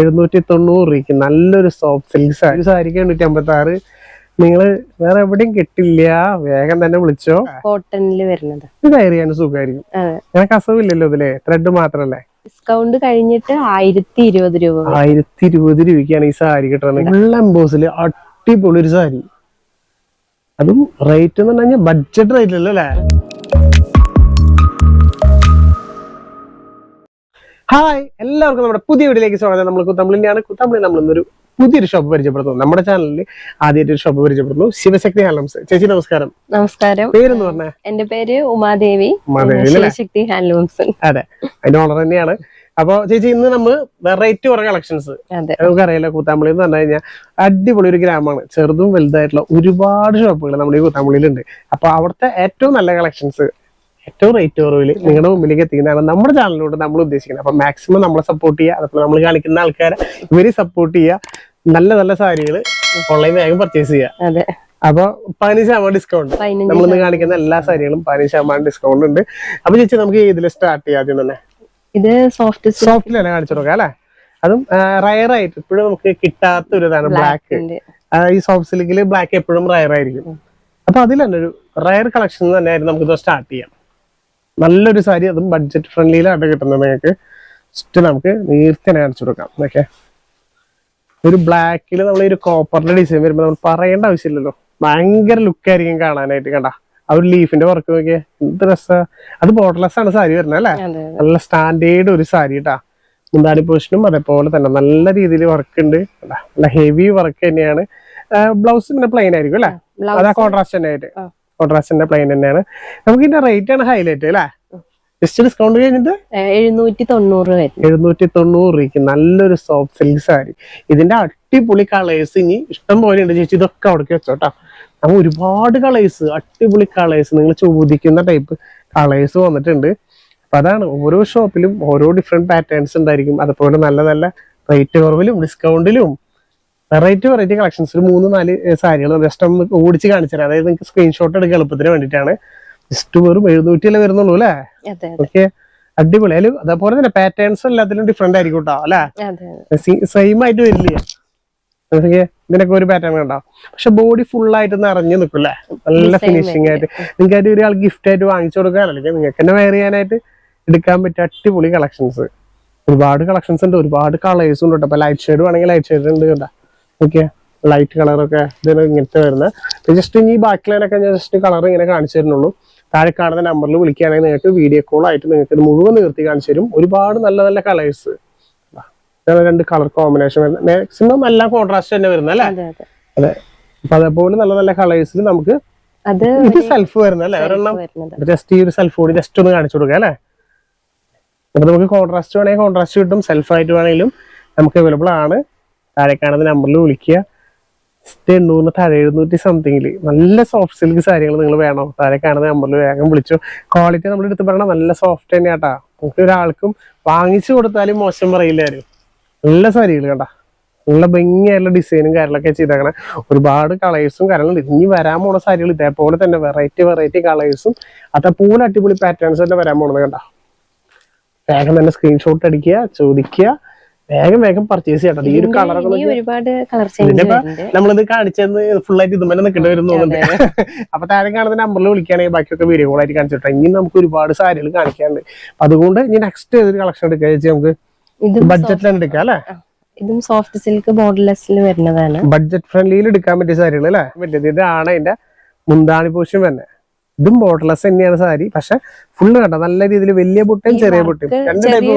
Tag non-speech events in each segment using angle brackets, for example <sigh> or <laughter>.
എഴുന്നൂറ്റി തൊണ്ണൂറ് രൂപയ്ക്ക് നല്ലൊരു സോഫ്റ്റ് സിൽക്ക് സാരി സാരിക്ക് എണ്ണൂറ്റി അമ്പത്തി ആറ് നിങ്ങൾ വേറെ എവിടെയും കിട്ടില്ല. വേഗം തന്നെ വിളിച്ചോ. കോട്ടണിൽ വരുന്നത്. ഇത് കയറി ചെയ്യാൻ സുഖമായിരിക്കും. നിനക്ക് അസുഖമില്ലല്ലോ ഇതിൽ? ത്രെഡ് മാത്രല്ലേ? ഡിസ്കൗണ്ട് കഴിഞ്ഞിട്ട് ആയിരത്തി ഇരുപത് രൂപ ആയിരത്തി ഇരുപത് രൂപയ്ക്കാണ് ഈ സാരി കിട്ടുന്നത് ഫുൾ എംബോസിൽ അടിപൊളി ഒരു സാരി. അതും റേറ്റ് എന്ന് പറഞ്ഞാൽ ബഡ്ജറ്റ് റേറ്റ് അല്ലേ ഹായ് എല്ലാവർക്കും നമ്മുടെ പുതിയ വീട്ടിലേക്ക് സ്വാഗതം. നമ്മൾ കുത്തമ്പിളിന്റെയാണ് കുത്തമ്പിളി നമ്മൾ ഇന്നൊരു പുതിയൊരു ഷോപ്പ് പരിചയപ്പെടുത്തുന്നു. നമ്മുടെ ചാനലിൽ ആദ്യമായിട്ട് ഒരു ഷോപ്പ് പരിചയപ്പെടുന്നു. ശിവശക്തി ഹാൻഡ്ലൂംസ് ചേച്ചി നമസ്കാരം. നമസ്കാരം. പേരെന്ന് പറഞ്ഞ? എന്റെ പേര് ഉമാദേവി? ശിവശക്തി ഹാൻഡ്ലൂംസ് അതെ. അതിന്റെ ഓണർ തന്നെയാണ്. അപ്പൊ ചേച്ചി ഇന്ന് നമ്മൾ വെറൈറ്റി കുറെ കളക്ഷൻസ് നമുക്കറിയാലോ കൂത്താമ്പള്ളി എന്ന് പറഞ്ഞു കഴിഞ്ഞാൽ അടിപൊളി ഒരു ഗ്രാമമാണ്. ചെറുതും വലുതായിട്ടുള്ള ഒരുപാട് ഷോപ്പുകൾ നമ്മുടെ ഈ കൂത്താമ്പള്ളിയിലുണ്ട് അപ്പൊ അവിടുത്തെ ഏറ്റവും നല്ല കളക്ഷൻസ് ഏറ്റവും റേറ്റ് കുറവിൽ നിങ്ങളുടെ മുമ്പിലേക്ക് എത്തിക്കുന്നതാണ് നമ്മുടെ ചാനലിലൂടെ നമ്മൾ ഉദ്ദേശിക്കുന്നത്. അപ്പൊ മാക്സിമം നമ്മളെ സപ്പോർട്ട് ചെയ്യുക. അതൊക്കെ നമ്മൾ കാണിക്കുന്ന ആൾക്കാരെ ഇവരെ സപ്പോർട്ട് ചെയ്യുക. നല്ല നല്ല സാരികൾ ഓൺലൈൻ വേഗം പർച്ചേസ് ചെയ്യുക. അതെ. അപ്പൊ പതിനഞ്ച് ശതമാനം ഡിസ്കൗണ്ട് നമ്മൾ നമ്മളിന്ന് കാണിക്കുന്ന എല്ലാ സാരികളും പതിനഞ്ച് ശതമാനം ഡിസ്കൗണ്ട് ഉണ്ട്. അപ്പൊ ചേച്ചി നമുക്ക് ഇതിൽ സ്റ്റാർട്ട് ചെയ്യാം ആദ്യം തന്നെ. ഇത് സോഫ്റ്റ് സോഫ്റ്റിൽ തന്നെ കാണിച്ചു കൊടുക്കാം അല്ലെ? അതും റയർ ആയിട്ട് ഇപ്പോഴും നമുക്ക് കിട്ടാത്ത ഒരു ഇതാണ് ബ്ലാക്ക് ഈ സോഫ്റ്റ് സിൽക്കിൽ ബ്ലാക്ക് എപ്പോഴും റയർ ആയിരിക്കും. അപ്പൊ അതിൽ തന്നെ ഒരു റയർ കളക്ഷൻ തന്നെയായിരുന്നു നമുക്ക് സ്റ്റാർട്ട് ചെയ്യാം. നല്ലൊരു സാരി അതും ബഡ്ജറ്റ് ഫ്രണ്ട്ലിയിലാണ് കിട്ടുന്നത് നിങ്ങൾക്ക്. ജസ്റ്റ് നമുക്ക് നീർത്തനെ അടിച്ചു കൊടുക്കാം. ഓക്കെ ഒരു ബ്ലാക്കിൽ നമ്മൾ ഈ ഒരു കോപ്പറിന്റെ ഡിസൈൻ വരുമ്പോൾ നമ്മൾ പറയേണ്ട ആവശ്യമില്ലല്ലോ. ഭയങ്കര ലുക്ക് ആയിരിക്കും കാണാനായിട്ട് കണ്ട. ആ ഒരു ലീഫിന്റെ വർക്ക് നോക്കിയാൽ എന്ത് രസ. അത് ബോർഡർലെസ് ആണ് സാരി വരുന്നത് അല്ലേ? നല്ല സ്റ്റാൻഡേർഡ് ഒരു സാരി കേട്ടാ മുന്താണി പോഷനും അതേപോലെ തന്നെ നല്ല രീതിയിൽ വർക്ക് ഉണ്ട്? നല്ല ഹെവി വർക്ക് തന്നെയാണ്. ബ്ലൗസ് പിന്നെ പ്ലെയിൻ ആയിരിക്കും അല്ലേ? അതാ കോൺട്രാസ്റ്റ് തന്നെ ആയിട്ട്. കോൺട്രാസ്റ്റിന്റെ പ്ലെയിൻ തന്നെയാണ്. നമുക്ക് ഇതിന്റെ റേറ്റ് ആണ് ഹൈലൈറ്റ് അല്ലേ? ജസ്റ്റ് ഡിസ്കൗണ്ട് കഴിഞ്ഞിട്ട് എഴുന്നൂറ്റി തൊണ്ണൂറ് എഴുന്നൂറ്റി തൊണ്ണൂറ് രൂപയ്ക്ക് നല്ലൊരു സോഫ്റ്റ് സിൽക്ക് സാരി ഇതിന്റെ അടിപൊളി കളേഴ്സ് ഇനി ഇഷ്ടം പോലെ ഉണ്ട് ചേച്ചി. ഇതൊക്കെ അവിടേക്ക് വെച്ചോട്ടാ നമ്മൾ ഒരുപാട് കളേഴ്സ് അടിപൊളി കളേഴ്സ് നിങ്ങൾ ചോദിക്കുന്ന ടൈപ്പ് കളേഴ്സ് വന്നിട്ടുണ്ട്. അപ്പൊ അതാണ് ഓരോ ഷോപ്പിലും ഓരോ ഡിഫറെന്റ് പാറ്റേൺസ് ഉണ്ടായിരിക്കും. അതുപോലെ നല്ല നല്ല റേറ്റ് കുറവിലും ഡിസ്കൗണ്ടിലും വെറൈറ്റി വെറൈറ്റി കളക്ഷൻസ്. ഒരു മൂന്ന് നാല് സാരികൾ ജസ്റ്റ് ഒന്ന് ഓടിച്ച് കാണിച്ചു തരാം. അതായത് നിങ്ങൾക്ക് സ്ക്രീൻഷോട്ട് എടുക്കുക എളുപ്പത്തിന് വേണ്ടിയിട്ടാണ്. ജസ്റ്റ് വെറും എഴുന്നൂറ്റി അല്ലേ? വരുന്നുള്ളൂ അല്ലേ ഓക്കെ അടിപൊളി. അതിൽ അതേപോലെ തന്നെ പാറ്റേൺസ് എല്ലാത്തിലും ഡിഫറെന്റ് ആയിരിക്കും കേട്ടോ അല്ലേ? സെയിം ആയിട്ട് വരില്ലേ? ഇതിനൊക്കെ ഒരു പാറ്റേൺ കണ്ടോ? പക്ഷെ ബോഡി ഫുൾ ആയിട്ട് നിറഞ്ഞു നിൽക്കില്ലേ നല്ല ഫിനിഷിംഗ് ആയിട്ട്. നിങ്ങൾക്ക് ആയിട്ട് ഒരാൾ ഗിഫ്റ്റ് ആയിട്ട് വാങ്ങിച്ചു കൊടുക്കാനല്ലേ നിങ്ങൾക്ക് തന്നെ വെയർ ചെയ്യാനായിട്ട് എടുക്കാൻ പറ്റിയ അടിപൊളി കളക്ഷൻസ്. ഒരുപാട് കളക്ഷൻസ് ഉണ്ട്. ഒരുപാട് കളേഴ്സ് ഉണ്ട് കേട്ടോ ലൈറ്റ് ഷെയ്ഡ് വേണമെങ്കിൽ ലൈറ്റ് ഷെയ്ഡ് ഉണ്ട് കേട്ടോ ഓക്കെ. ലൈറ്റ് കളറൊക്കെ ഇതിന് ഇങ്ങനത്തെ വരുന്നത് ജസ്റ്റ് ഇനി ബാക്കി ലൈനൊക്കെ ഞാൻ ജസ്റ്റ് കളർ ഇങ്ങനെ കാണിച്ചു തരുന്നുള്ളൂ. താഴെ കാണുന്ന നമ്പറിൽ വിളിക്കുകയാണെങ്കിൽ നിങ്ങൾക്ക് വീഡിയോ കോൾ ആയിട്ട് നിങ്ങൾക്ക് ഇത് മുഴുവൻ നിർത്തി കാണിച്ചു തരും. ഒരുപാട് നല്ല നല്ല കളേഴ്സ് രണ്ട് കളർ കോമ്പിനേഷൻ വരുന്നത് മാക്സിമം എല്ലാം കോൺട്രാസ്റ്റ് തന്നെ വരുന്നത് അല്ലേ? അതെ അപ്പൊ അതേപോലെ നല്ല നല്ല കളേഴ്സിൽ നമുക്ക് ഇത് സെൽഫ് വരുന്നത് അല്ലേ? ഒരെണ്ണം ജസ്റ്റ് ഈ ഒരു സെൽഫ് കൂടി ജസ്റ്റ് ഒന്ന് കാണിച്ചു കൊടുക്കുക അല്ലേ? അപ്പൊ നമുക്ക് കോൺട്രാസ്റ്റ് വേണമെങ്കിൽ കോൺട്രാസ്റ്റ് കിട്ടും. സെൽഫ് ആയിട്ട് വേണമെങ്കിലും നമുക്ക് അവൈലബിൾ ആണ്. താഴെ കാണുന്ന നമ്പറിൽ വിളിക്കുക. എണ്ണൂറിന് താഴെ എഴുന്നൂറ്റി സംതിങ്ങിൽ നല്ല സോഫ്റ്റ് സിൽക്ക് സാരികൾ നിങ്ങൾ വേണം? താഴെ കാണുന്ന നമ്പറിൽ വേഗം വിളിച്ചു. ക്വാളിറ്റി നമ്മൾ എടുത്ത് പറയണം നല്ല സോഫ്റ്റ് തന്നെ കേട്ടാ നമുക്ക് ഒരാൾക്കും വാങ്ങിച്ചു കൊടുത്താലും മോശം പറയില്ലായിരുന്നു നല്ല സാരികൾ കേട്ടാ നല്ല ഭംഗിയായിട്ടുള്ള ഡിസൈനും കാര്യങ്ങളൊക്കെ ചെയ്തേക്കണ. ഒരുപാട് കളേഴ്സും കാര്യങ്ങളും ഇനി വരാൻ പോണ സാരികൾ ഇതേപോലെ തന്നെ വെറൈറ്റി വെറൈറ്റി കളേഴ്സും അതേപോലെ അടിപൊളി പാറ്റേൺസ് തന്നെ വരാൻ പോണത് കണ്ട. വേഗം തന്നെ സ്ക്രീൻഷോട്ട് അടിക്കുക ചോദിക്കുക. വേഗം വേഗം പർച്ചേസ് ചെയ്യട്ടെ ഈ ഒരു വരുന്നുണ്ട്. നമ്മളിത് കാണിച്ചെന്ന് ഫുൾ ആയിട്ട് ഇതും തന്നെ നിൽക്കേണ്ടി വരും തോന്നുന്നുണ്ട് <laughs> അപ്പൊ താരം കാണുന്ന നമ്പറിൽ വിളിക്കുകയാണെങ്കിൽ ബാക്കിയൊക്കെ വീഡിയോ കോൾ ആയിട്ട് കാണിച്ചിട്ട്. ഇനി നമുക്ക് ഒരുപാട് സാരികൾ കാണിക്കാനുണ്ട്. അപ്പൊ അതുകൊണ്ട് ഇനി നെക്സ്റ്റ് ഏതൊരു കളക്ഷൻ എടുക്കുക ചേച്ചി നമുക്ക്? ബഡ്ജറ്റിൽ തന്നെ എടുക്കാം അല്ലെ? ഇതും സോഫ്റ്റ് സിൽക്ക് ബോർഡർലെസ്സിൽ വരുന്നതാണ്. ബഡ്ജറ്റ് ഫ്രണ്ട്ലിയിൽ എടുക്കാൻ പറ്റിയ സാരികൾ അല്ലേ? പറ്റിയത് ഇതാണ് അതിന്റെ മുന്താണി പോഷൻ തന്നെ. ഇതും ബോട്ട്ലെസ് തന്നെയാണ് സാരി. പക്ഷെ ഫുള്ള് കണ്ട? നല്ല രീതിയിൽ വലിയ പൊട്ടും ചെറിയ പൊട്ടും രണ്ട് ടൈപ്പ്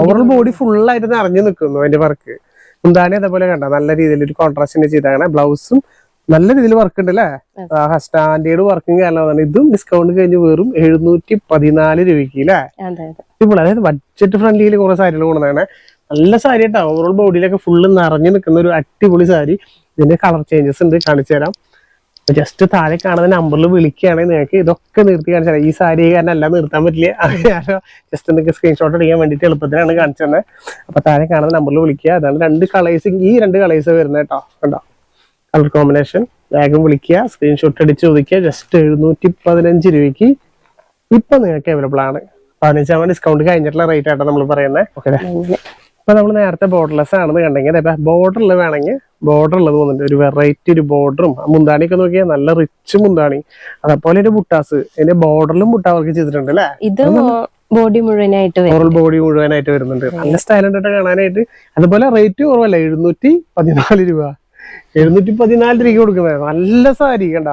ഓവറോൾ ബോഡി ഫുള്ളായിട്ട് നിറഞ്ഞു നിൽക്കുന്നു അതിന്റെ വർക്ക് മുന്താണി അതേപോലെ കണ്ട? നല്ല രീതിയിൽ ഒരു കോൺട്രാസ്റ്റിന്റെ ചെയ്താണ് ബ്ലൗസും നല്ല രീതിയിൽ വർക്ക് ഉണ്ട് അല്ലേ? സ്റ്റാൻഡേർഡ് വർക്കും കാരണം ഇതും ഡിസ്കൗണ്ട് കഴിഞ്ഞ് വെറും എഴുന്നൂറ്റി പതിനാല് രൂപയ്ക്ക് അല്ലേ? ഇപ്പോൾ അതായത് ബഡ്ജറ്റ് ഫ്രണ്ട്ലിയിൽ കുറെ സാരികൾ കൊണ്ടുവന്നാണ് നല്ല സാരി കേട്ടോ. ഓവറോൾ ബോഡിയിലൊക്കെ ഫുള്ള് നിറഞ്ഞു നിൽക്കുന്ന ഒരു അടിപൊളി സാരി. ഇതിന്റെ കളർ ചേഞ്ചസ് ഉണ്ട്. കാണിച്ചു തരാം. ജസ്റ്റ് താഴെ കാണുന്ന നമ്പറിൽ വിളിക്കുകയാണെങ്കിൽ നിങ്ങൾക്ക് ഇതൊക്കെ നിർത്തി കാണിച്ചാൽ ഈ സാരി കാരണം എല്ലാം നിർത്താൻ പറ്റില്ല. ഞാനോ ജസ്റ്റ് നിങ്ങൾക്ക് സ്ക്രീൻഷോട്ട് എടുക്കാൻ വേണ്ടിയിട്ട് എളുപ്പത്തിലാണ് കാണിച്ചു തന്നെ അപ്പൊ താഴെ കാണുന്ന നമ്പറിൽ വിളിക്കുക. അതാണ് രണ്ട് കളേഴ്സ് ഈ രണ്ട് കളേഴ്സ് വരുന്നത് കേട്ടോ. കണ്ടോ? കളർ കോമ്പിനേഷൻ വേഗം വിളിക്കുക. സ്ക്രീൻഷോട്ട് അടിച്ച് ചോദിക്കുക. ജസ്റ്റ് എഴുന്നൂറ്റി പതിനഞ്ച് രൂപയ്ക്ക് ഇപ്പൊ നിങ്ങൾക്ക് അവൈലബിൾ ആണ്. പതിനഞ്ചാമത് ഡിസ്കൗണ്ട് കഴിഞ്ഞിട്ടുള്ള റേറ്റ് ആയിട്ടാണ് നമ്മൾ പറയുന്നത്. ഓക്കെ ഇപ്പൊ നമ്മൾ നേരത്തെ ബോർഡർലെസ് ആണെന്ന് കണ്ടെങ്കിൽ അതെ ബോർഡറിൽ വേണമെങ്കിൽ ബോർഡർ ഉള്ളത് പോകുന്നുണ്ട് ഒരു വെറൈറ്റി ഒരു ബോർഡറും ആ മുന്താണിയൊക്കെ നോക്കിയാൽ നല്ല റിച്ച് മുന്താണി. അതേപോലെ ഒരു മുട്ടാസ് അതിന്റെ ബോർഡറിലും ബുട്ട വർക്ക് ചെയ്തിട്ടുണ്ട് അല്ലേ? ഇത് ബോഡി മുഴുവനായിട്ട് ഓറൽ ബോഡി മുഴുവനായിട്ട് വരുന്നുണ്ട്. നല്ല സ്റ്റൈൽ ആയിട്ട് കാണാനായിട്ട്. അതുപോലെ റേറ്റ് കുറവല്ല? എഴുന്നൂറ്റി പതിനാല് രൂപ. എഴുന്നൂറ്റി പതിനാല് രൂപ കൊടുക്കുന്നത്. നല്ല സാരി കണ്ട.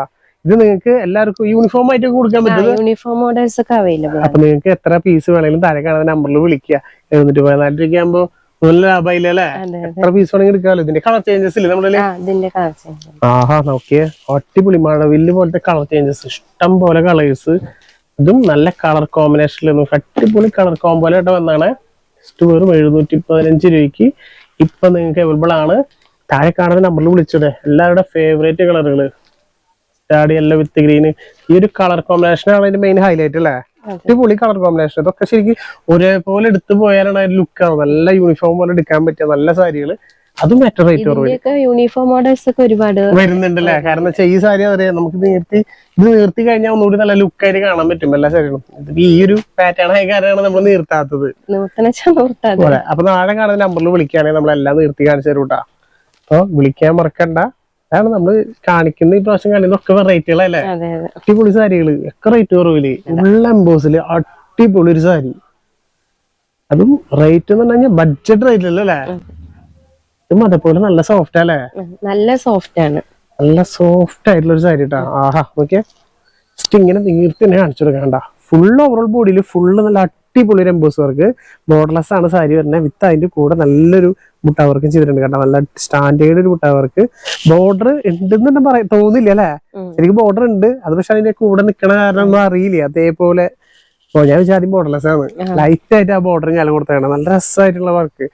ഇത് നിങ്ങൾക്ക് എല്ലാവർക്കും യൂണിഫോം ആയിട്ട് കൊടുക്കാൻ പറ്റും യൂണിഫോം മോഡൽസ് ഒക്കെ അവൈലബിൾ അപ്പൊ നിങ്ങൾക്ക് എത്ര പീസ് വേണമെങ്കിലും താഴെ കാണുന്ന നമ്പറിൽ വിളിക്കുക. എഴുന്നൂറ്റി പതിനാല് രൂപ ആകുമ്പോ നല്ല അതെ എത്ര പീസ് വേണമെങ്കിൽ എടുക്കാമല്ലോ ഇതിന്റെ കളർ ചേഞ്ചസ് ഇല്ലേ നമ്മുടെ ആഹാ നോക്കിയേ. അടിപൊളി മഴവില്ല് പോലത്തെ കളർ ചേഞ്ചസ് ഇഷ്ടം പോലെ കളേഴ്സ് ഇതും നല്ല കളർ കോമ്പിനേഷനിൽ അടിപൊളി കളർ കോമ്പോലായിട്ട് വന്നാണ് ജസ്റ്റ് വെറും എഴുന്നൂറ്റി പതിനഞ്ച് രൂപയ്ക്ക് ഇപ്പൊ നിങ്ങൾക്ക് അവൈലബിൾ ആണ്. താഴെ കാണുന്ന നമ്പറിൽ വിളിച്ചോടെ. എല്ലാവരുടെ ഫേവറേറ്റ് കളറുകൾ സ്റ്റാഡി യെല്ലോ വിത്ത് ഗ്രീൻ ഈ ഒരു കളർ കോമ്പിനേഷൻ ആണ് അതിന്റെ മെയിൻ ഹൈലൈറ്റ് അല്ലേ. അടിപൊളി കളർ കോമ്പിനേഷൻ ഇതൊക്കെ ശരിക്കും ഒരേപോലെ എടുത്തു പോയാലാണ് അതിന്റെ ലുക്കാണ് നല്ല യൂണിഫോം പോലെ എടുക്കാൻ പറ്റിയ നല്ല സാരികൾ. അതും ഏറ്റവും റേറ്റ് കുറവ്. യൂണിഫോം മോഡൽസ് ഒക്കെ ഒരുപാട് വരുന്നുണ്ടല്ലേ കാരണം വെച്ചാൽ ഈ സാരി അറിയാം നമുക്ക് നീർത്തി ഇത് നീർത്തി കഴിഞ്ഞാൽ ഒന്നുകൂടി നല്ല ലുക്ക് ആയിട്ട് കാണാൻ പറ്റും എല്ലാ സാരികളും. ഇതിപ്പോ ഈ ഒരു പാറ്റേൺ ആയ കാരണമാണ് നമ്മൾ നീർത്താത്തത്. അപ്പൊ നാളെ കാണുന്ന നമ്പറിൽ വിളിക്കുകയാണെങ്കിൽ നമ്മളെല്ലാം നീർത്തി കാണിച്ചു തരൂട്ടാ. അപ്പൊ വിളിക്കാൻ മറക്കണ്ട. അതാണ് നമ്മൾ കാണിക്കുന്ന ഈ പ്രാവശ്യം കാണിക്കുന്ന ഒക്കെ വെറൈറ്റികളല്ലേ അടിപൊളി സാരികൾ. ഒക്കെ റേറ്റ് കുറവിൽ. ഉള്ള എംബോസിൽ അടിപൊളി ഒരു സാരി. അതും റേറ്റ് എന്ന് പറഞ്ഞാൽ ബഡ്ജറ്റ് റേറ്റ് അല്ലേ? ഇതും അതേപോലെ നല്ല സോഫ്റ്റ് അല്ലേ? നല്ല സോഫ്റ്റ് ആണ്. നല്ല സോഫ്റ്റ് ആയിട്ടുള്ള ഒരു സാരി കേട്ടോ ആഹാ ഓക്കെ ജസ്റ്റ് ഇങ്ങനെ നീർത്തി തന്നെ കാണിച്ചു കൊടുക്കണ്ട. ഫുൾ ഓവറോൾ ബോഡിയിൽ ഫുള്ള് നല്ല അടിപൊളി ഒരു എംബോസ് വർക്ക് ബോർഡർലെസ് ആണ് സാരി വരുന്നത്. വിത്ത് അതിന്റെ കൂടെ നല്ലൊരു മുട്ട വർക്കും ചെയ്തിട്ടുണ്ട് കാരണം നല്ല സ്റ്റാൻഡേർഡ് ഒരു മുട്ട വർക്ക് ബോർഡർ ഉണ്ടെന്ന് തന്നെ പറയാൻ തോന്നില്ല അല്ലെ എനിക്ക് ബോർഡർ ഉണ്ട്. അത് പക്ഷെ അതിന്റെ കൂടെ നിൽക്കണ കാരണം ഒന്നും അറിയില്ല. അതേപോലെ ഓ ഞാൻ വിചാരിക്കും ബോർഡർലെസ് ആണ്. ലൈറ്റ് ആയിട്ട് ആ ബോർഡർ ഞാൻ കൊടുത്തതാണ് നല്ല രസമായിട്ടുള്ള വർക്ക്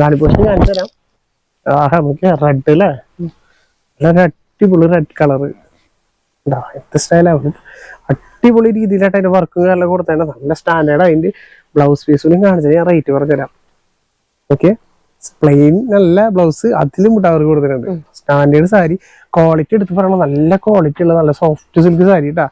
നാലിപ്പോ കാണിച്ചു തരാം. ആഹാ നമുക്ക് റെഡ് അല്ലേ? നല്ല അടിപൊളി റെഡ് കളർ കളറ് എന്ത് സ്റ്റൈലാണ് അടിപൊളി രീതിയിലായിട്ട് അതിന്റെ വർക്കുകളെല്ലാം എല്ലാം കൊടുത്തതാണ് നല്ല സ്റ്റാൻഡേർഡ് അതിന്റെ ബ്ലൗസ് പീസിനും കാണിച്ചാൽ ഞാൻ റേറ്റ് പറഞ്ഞുതരാം. ഓക്കെ പ്ലെയിൻ നല്ല ബ്ലൗസ് അതിലും മുട്ടവർ കൊടുത്തിട്ടുണ്ട്. സ്റ്റാൻഡേർഡ് സാരി ക്വാളിറ്റി എടുത്ത് പറയണം നല്ല ക്വാളിറ്റി ഉള്ള നല്ല സോഫ്റ്റ് സിൽക്ക് സാരി കേട്ടാ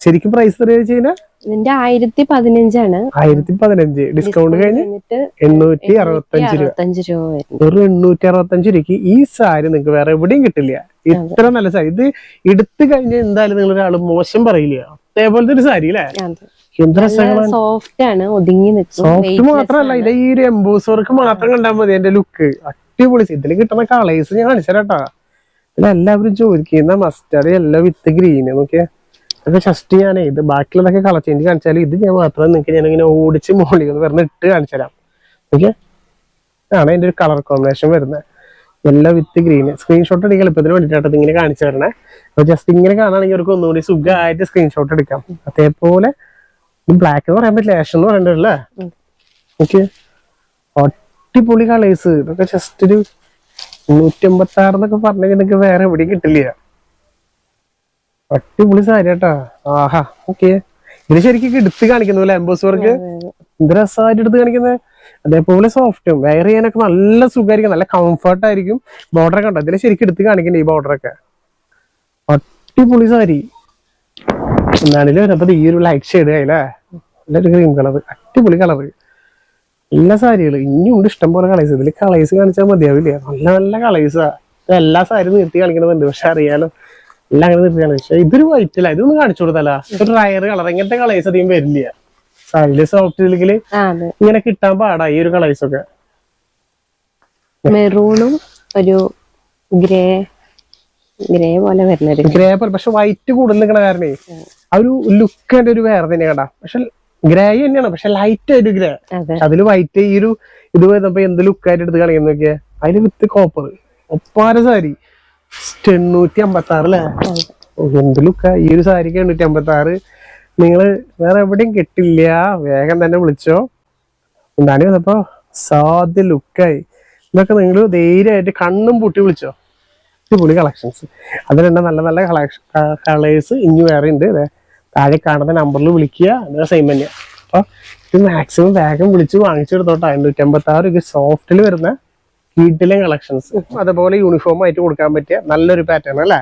ശരിക്കും പ്രൈസ് എത്രയാ വെച്ച് കഴിഞ്ഞാൽ ഇതിന്റെ ആയിരത്തി പതിനഞ്ചാണ് ആയിരത്തി പതിനഞ്ച് ഡിസ്കൗണ്ട് കഴിഞ്ഞ് കഴിഞ്ഞിട്ട് എണ്ണൂറ്റി അറുപത്തഞ്ച് രൂപ രൂപ വെറും എണ്ണൂറ്റി അറുപത്തഞ്ച് രൂപയ്ക്ക് ഈ സാരി നിങ്ങൾക്ക് വേറെ എവിടെയും കിട്ടില്ല. ഇത്ര നല്ല സാരി. ഇത് എടുത്തു കഴിഞ്ഞാൽ എന്തായാലും നിങ്ങൾ ഒരാൾ മോശം പറയില്ല? അതേപോലത്തെ ഒരു സാരി അല്ലേ? സോഫ്റ്റ് ആണ് ഒതുങ്ങി സോഫ്റ്റ് മാത്രല്ല ഇതിന്റെ ഈ ഒരു എംബോസ് വർക്ക് മാത്രം കണ്ടാൽ മതി എന്റെ ലുക്ക് അടിപൊളി ഇതിൽ കിട്ടുന്ന കളേഴ്സ് ഞാൻ കാണിച്ചുതരാട്ടാ ഇതിലെല്ലാവരും ചോദിക്കുന്ന മസ്റ്റാർഡ് എല്ലാം വിത്ത് ഗ്രീന് നോക്കിയേ. ഇതൊക്കെ ജസ്റ്റ് ഞാനേ ഇത് ബാക്കിയുള്ളതൊക്കെ കളർ ചേഞ്ച് കാണിച്ചാൽ ഇത് ഞാൻ മാത്രം നിങ്ങൾക്ക് ഞാൻ ഇങ്ങനെ ഓടിച്ച് മോളിൽ ഒന്ന് വരുന്ന ഇട്ട് കാണിച്ചു തരാം. ഓക്കെ ആണ് അതിന്റെ ഒരു കളർ കോമ്പിനേഷൻ വരുന്നത്. യെല്ലോ വിത്ത് ഗ്രീൻ സ്ക്രീൻഷോട്ട് എടുക്കാൻ എളുപ്പത്തിന് വേണ്ടിയിട്ടാണ് ഇങ്ങനെ കാണിച്ചു തരണേ. അപ്പൊ ജസ്റ്റ് ഇങ്ങനെ കാണുകയാണെങ്കിൽ അവർക്ക് ഒന്നുകൂടി സുഖമായിട്ട് സ്ക്രീൻഷോട്ട് എടുക്കാം. അതേപോലെ ബ്ലാക്ക് എന്ന് പറയാൻ പറ്റില്ല ആഷ് എന്ന് പറയണ്ടല്ലേ. ഓക്കെ അടിപൊളി കളേഴ്സ് ഇതൊക്കെ ജസ്റ്റ് ഒരു നൂറ്റി അമ്പത്തി ആറ് എന്നൊക്കെ പറഞ്ഞെങ്കിൽ നിങ്ങൾക്ക് വേറെ എവിടെയും കിട്ടില്ല. അടിപൊളി സാരി കേട്ടാ ആഹാ ഓക്കെ ഇത് ശരിക്കും എടുത്ത് കാണിക്കുന്നു അല്ലെ എംബോസ് വർക്ക് എന്ത് രസമായിട്ട് എടുത്ത് കാണിക്കുന്നത് അതേപോലെ സോഫ്റ്റും വെയർ ചെയ്യാനൊക്കെ നല്ല സുഖമായിരിക്കും നല്ല കംഫർട്ട് ആയിരിക്കും. ബോർഡർ ഒക്കെ ഉണ്ടോ? ഇതിൽ ശരിക്കും എടുത്ത് കാണിക്കണ്ടേ ഈ ബോർഡറൊക്കെ അടിപൊളി സാരി. എന്നാണെങ്കിലും വരുമ്പോ ഈ ഒരു ലൈറ്റ് ഷെയ്ഡ് ആയില്ലേ നല്ലൊരു ക്രീം കളർ അടിപൊളി കളർ എല്ലാ സാരികൾ ഇനിയും ഉണ്ട് ഇഷ്ടം പോലെ കളേഴ്സ് ഇതിൽ കളേഴ്സ് കാണിച്ചാൽ മതിയാവില്ല? നല്ല നല്ല കളേഴ്സാ എല്ലാ സാരി നിർത്തി കാണിക്കണമെന്നുണ്ട് പക്ഷെ അറിയാലോ. എല്ലാം അങ്ങനെ നിർത്തി കാണിച്ചു പക്ഷെ ഇതൊരു വൈറ്റ് അല്ല ഇതൊന്നും കാണിച്ചു കൊടുത്തല്ല ഒരു റയർ കളർ ഇങ്ങനത്തെ കളേഴ്സ് അധികം വരില്ല. സാരിയിൽ സോഫ്റ്റ് സിൽക്കിൽ ഇങ്ങനെ കിട്ടാൻ പാടാ ഈ ഒരു കളേഴ്സ് ഒക്കെ. മെറൂണും ഒരു ഗ്രേ ഗ്രേ പോലെ വരുന്ന ഗ്രേ പോലെ. പക്ഷെ വൈറ്റ് കൂടുതൽ നിൽക്കണ കാരണേ ആ. ഒരു ലുക്ക് അതിന്റെ ഒരു വേറെ തന്നെ കണ്ടാ. പക്ഷെ ഗ്രേ തന്നെയാണ്. പക്ഷെ ലൈറ്റ് ആയിട്ട് ഗ്രേ അതിൽ അതിൽ വൈറ്റ് ഈ ഒരു ഇത് വരുന്നപ്പോ എന്ത് ലുക്കായിട്ട് എടുത്ത് നോക്കിയാ? അതിൽ വിത്ത് കോപ്പർ ഒപ്പാര സാരി. എണ്ണൂറ്റി അമ്പത്തി ആറ് അല്ലേ? ഓ, എന്ത് ലുക്ക ഈ ഒരു സാരിക്ക് എണ്ണൂറ്റി അമ്പത്തി ആറ് നിങ്ങൾ വേറെ എവിടെയും കിട്ടില്ല. വേഗം തന്നെ വിളിച്ചോ. എന്താണ് വന്നപ്പോ? സാധ്യ ലുക്കായി ഇതൊക്കെ നിങ്ങൾ ധൈര്യമായിട്ട് കണ്ണും പൂട്ടി വിളിച്ചോ. അടിപൊളി കളക്ഷൻസ് അതിലെന്നെ നല്ല നല്ല കളക്ഷൻ കളേഴ്സ് ഇനി വേറെ ഉണ്ട്. താഴെ കാണുന്ന നമ്പറിൽ വിളിക്കുക. അത് സെയിം തന്നെയാണ് അപ്പോൾ ഇത് മാക്സിമം വേഗം വിളിച്ച് വാങ്ങിച്ചെടുത്തോട്ടെ. എണ്ണൂറ്റി അമ്പത്തി ആറ് ഇത് സോഫ്റ്റിൽ വരുന്ന വീട്ടിലെ കളക്ഷൻസ്. അതുപോലെ യൂണിഫോം ആയിട്ട് കൊടുക്കാൻ പറ്റിയ നല്ലൊരു പാറ്റേൺ അല്ലേ?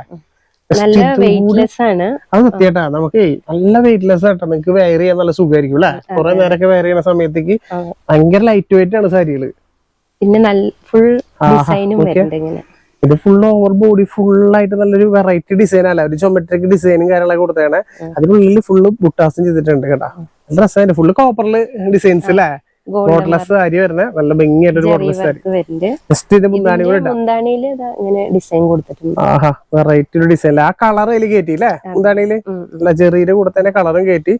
നല്ല വെയിറ്റ്ലെസ് ആണ്. അത് സത്യേട്ടാ നമുക്ക് നല്ല വെയിറ്റ്ലെസ് ആട്ടോ നിങ്ങക്ക് വെയർ ചെയ്യാൻ നല്ല സുഖമായിരിക്കും അല്ലെ? കുറെ നേരമൊക്കെ വെയർ ചെയ്യുന്ന സമയത്തേക്ക്. ഭയങ്കര ലൈറ്റ് വെയിറ്റ് ആണ് സാരികൾ. പിന്നെ നല്ല ഫുൾ ഡിസൈനും നോക്കിയേ. വരുന്നുണ്ട് ഇങ്ങനെ. ഇത് ഫുൾ ഓവർ ബോഡി ഫുൾ ആയിട്ട് നല്ലൊരു വെറൈറ്റി ഡിസൈൻ അല്ല? ഒരു ജോമെട്രിക് ഡിസൈനും കാര്യങ്ങളൊക്കെ കൊടുത്തേണേ അതിനുള്ളിൽ ഫുള്ള് ബുട്ടാസും ചെയ്തിട്ടുണ്ട് കേട്ടോ. നല്ല രസമായിട്ട് ഫുള്ള് കോപ്പറിൽ ഡിസൈൻസ് അല്ലേ? ബോർഡർലെസ് സാരി വരുന്ന. നല്ല സാരി. മുന്താണി കൂടെ മുന്താണിയിൽ ഇതാ ഇങ്ങനെ ഡിസൈൻ കൊടുത്തിട്ടുണ്ട്. ആഹാ വെറൈറ്റി ഒരു ഡിസൈൻ ആ കളർ അതിൽ കയറ്റി അല്ലേ? മുന്താണിയിൽ. നല്ല ചെറിയുടെ കൂടെ തന്നെ കളറും കയറ്റി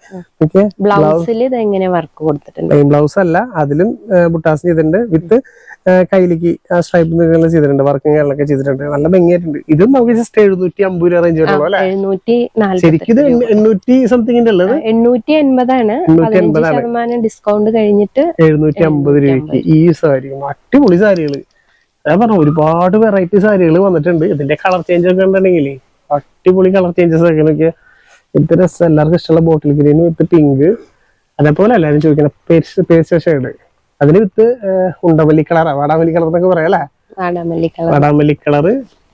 ബ്ലൗസിൽ ഇത് വർക്ക് കൊടുത്തിട്ടുണ്ട്. ബ്ലൗസ് അല്ല അതിലും ബുട്ടാസ് ചെയ്തിട്ടുണ്ട്. വിത്ത് കയ്യിലേക്ക് സ്ട്രൈപ്പ് ചെയ്തിട്ടുണ്ട് വർക്കും കാര്യങ്ങളൊക്കെ ചെയ്തിട്ടുണ്ട്. നല്ല ഭംഗിയായിട്ടുണ്ട്. ഇതും നമുക്ക് ജസ്റ്റ് എഴുന്നൂറ്റി അമ്പത് രൂപ റേഞ്ച് വരുള്ളൂ അല്ലെ? എഴുന്നൂറ്റി ശരിക്കും ഇത് എണ്ണ- എണ്ണൂറ്റി സംതിങ്ങിന്റെ ഉള്ളത്? എണ്ണൂറ്റി എൺപതാണ്. എണ്ണൂറ്റി എൺപതാണ്. ഡിസ്കൗണ്ട് കഴിഞ്ഞിട്ട് എഴുന്നൂറ്റി അമ്പത് രൂപയ്ക്ക് ഈ സാരി. അടിപൊളി സാരികൾ. ഞാൻ പറഞ്ഞു ഒരുപാട് വെറൈറ്റി സാരികൾ വന്നിട്ടുണ്ട്. ഇതിന്റെ കളർ ചേഞ്ച് ഒക്കെ ഉണ്ടെങ്കിൽ അടിപൊളി കളർ ചേഞ്ചസ് ഒക്കെ നോക്കിയാൽ ഇത് രസം. എല്ലാവർക്കും ഇഷ്ടമുള്ള ബോട്ടിൽ ഗ്രീൻ വിത്ത് പിങ്ക് അതേപോലെ എല്ലാവരും ചോദിക്കണം പേസ്റ്റ് ഷെയ്ഡ് അതിന് വിത്ത് ഉണ്ടമല്ലി കളർ വാടാമല്ലി കളർ എന്നൊക്കെ പറയാലേ വാടാമല്ലി കളർ.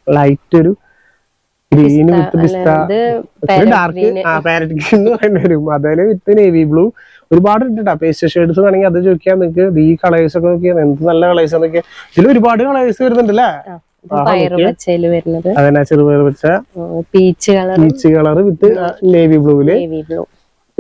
ലൈറ്റ് ഒരു ഗ്രീൻ വിത്ത് പിസ്ത. ഡാർക്ക് പാരറ്റ് ഗ്രീൻ എന്ന് പറയുന്ന വരും അതിൽ വിത്ത് നേവി ബ്ലൂ ഒരുപാട് ഉണ്ട് കേട്ടോ പേസ്റ്റ് ഷേഡ്സ് വേണമെങ്കിൽ അത് ചോദിക്കാൻ നിങ്ങൾക്ക് ഈ കളേഴ്സ് ഒക്കെ നോക്കിയാൽ എന്ത് നല്ല കളേഴ്സ് എന്നൊക്കെ. ഇതിൽ ഒരുപാട് കളേഴ്സ് വരുന്നുണ്ടല്ലേ വരുന്നത്. അതന്നെ ചെറുപയർ വെച്ച peach colour peach colour with navy ബ്ലൂവിൽ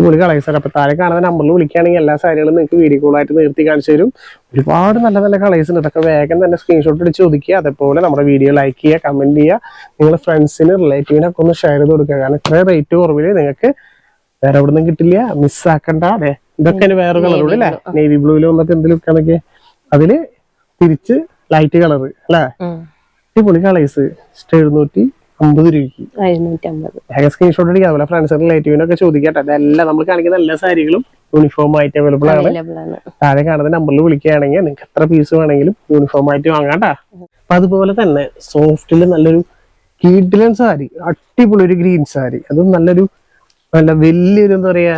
blue sir അപ്പൊ താഴെ കാണുന്ന നമ്പറിൽ വിളിക്കുകയാണെങ്കിൽ എല്ലാ സാരികളും നിങ്ങൾക്ക് വീഡിയോ കോളായിട്ട് നിർത്തി കാണിച്ചു തരും. ഒരുപാട് നല്ല നല്ല കളേഴ്സ് ഉണ്ട്. അതൊക്കെ വേഗം തന്നെ സ്ക്രീൻഷോട്ട് എടുത്ത് ചോദിക്കുക. അതേപോലെ നമ്മുടെ വീഡിയോ ലൈക്ക് ചെയ്യുക കമന്റ് ചെയ്യുക. നിങ്ങൾ ഫ്രണ്ട്സിന് റിലേറ്റീവിനൊക്കെ ഒന്ന് ഷെയർ ചെയ്ത് കൊടുക്കുക. കാരണം ഇത്രയും റേറ്റ് കുറവിൽ നിങ്ങൾക്ക് വേറെ എവിടെ നിന്നും കിട്ടില്ല മിസ്സാക്കണ്ട അതെ. ഇതൊക്കെ വേറെ കളറുള്ളൂ അല്ലേ? നേവി ബ്ലൂവിൽ വന്നിട്ട് എന്ത് ലുക്കാന്നൊക്കെ അതിൽ തിരിച്ച് ലൈറ്റ് കളർ അല്ലേ? അടിപൊളി കളേഴ്സ് എഴുന്നൂറ്റി അമ്പത് രൂപയ്ക്ക്. എഴുന്നൂറ്റി അമ്പത് വേഗം സ്ക്രീൻഷോട്ട് അടിക്കുക അതുപോലെ ഫ്രണ്ട്സ് റിലേറ്റീവിനൊക്കെ ചോദിക്കട്ടെ. അതെല്ലാം നമ്മൾ കാണിക്കുന്ന എല്ലാ സാരികളും യൂണിഫോം ആയിട്ട് അവൈലബിൾ ആണ്. താഴെ കാണുന്ന നമ്പറിൽ വിളിക്കുകയാണെങ്കിൽ നിങ്ങൾക്ക് എത്ര പീസ് വേണമെങ്കിലും യൂണിഫോം ആയിട്ട് വാങ്ങാട്ടാ അപ്പൊ അതുപോലെ തന്നെ സോഫ്റ്റിൽ നല്ലൊരു കീട്ടിലൻ സാരി അടിപൊളി ഒരു ഗ്രീൻ സാരി. അതും നല്ലൊരു നല്ല വലിയൊരു എന്താ പറയാ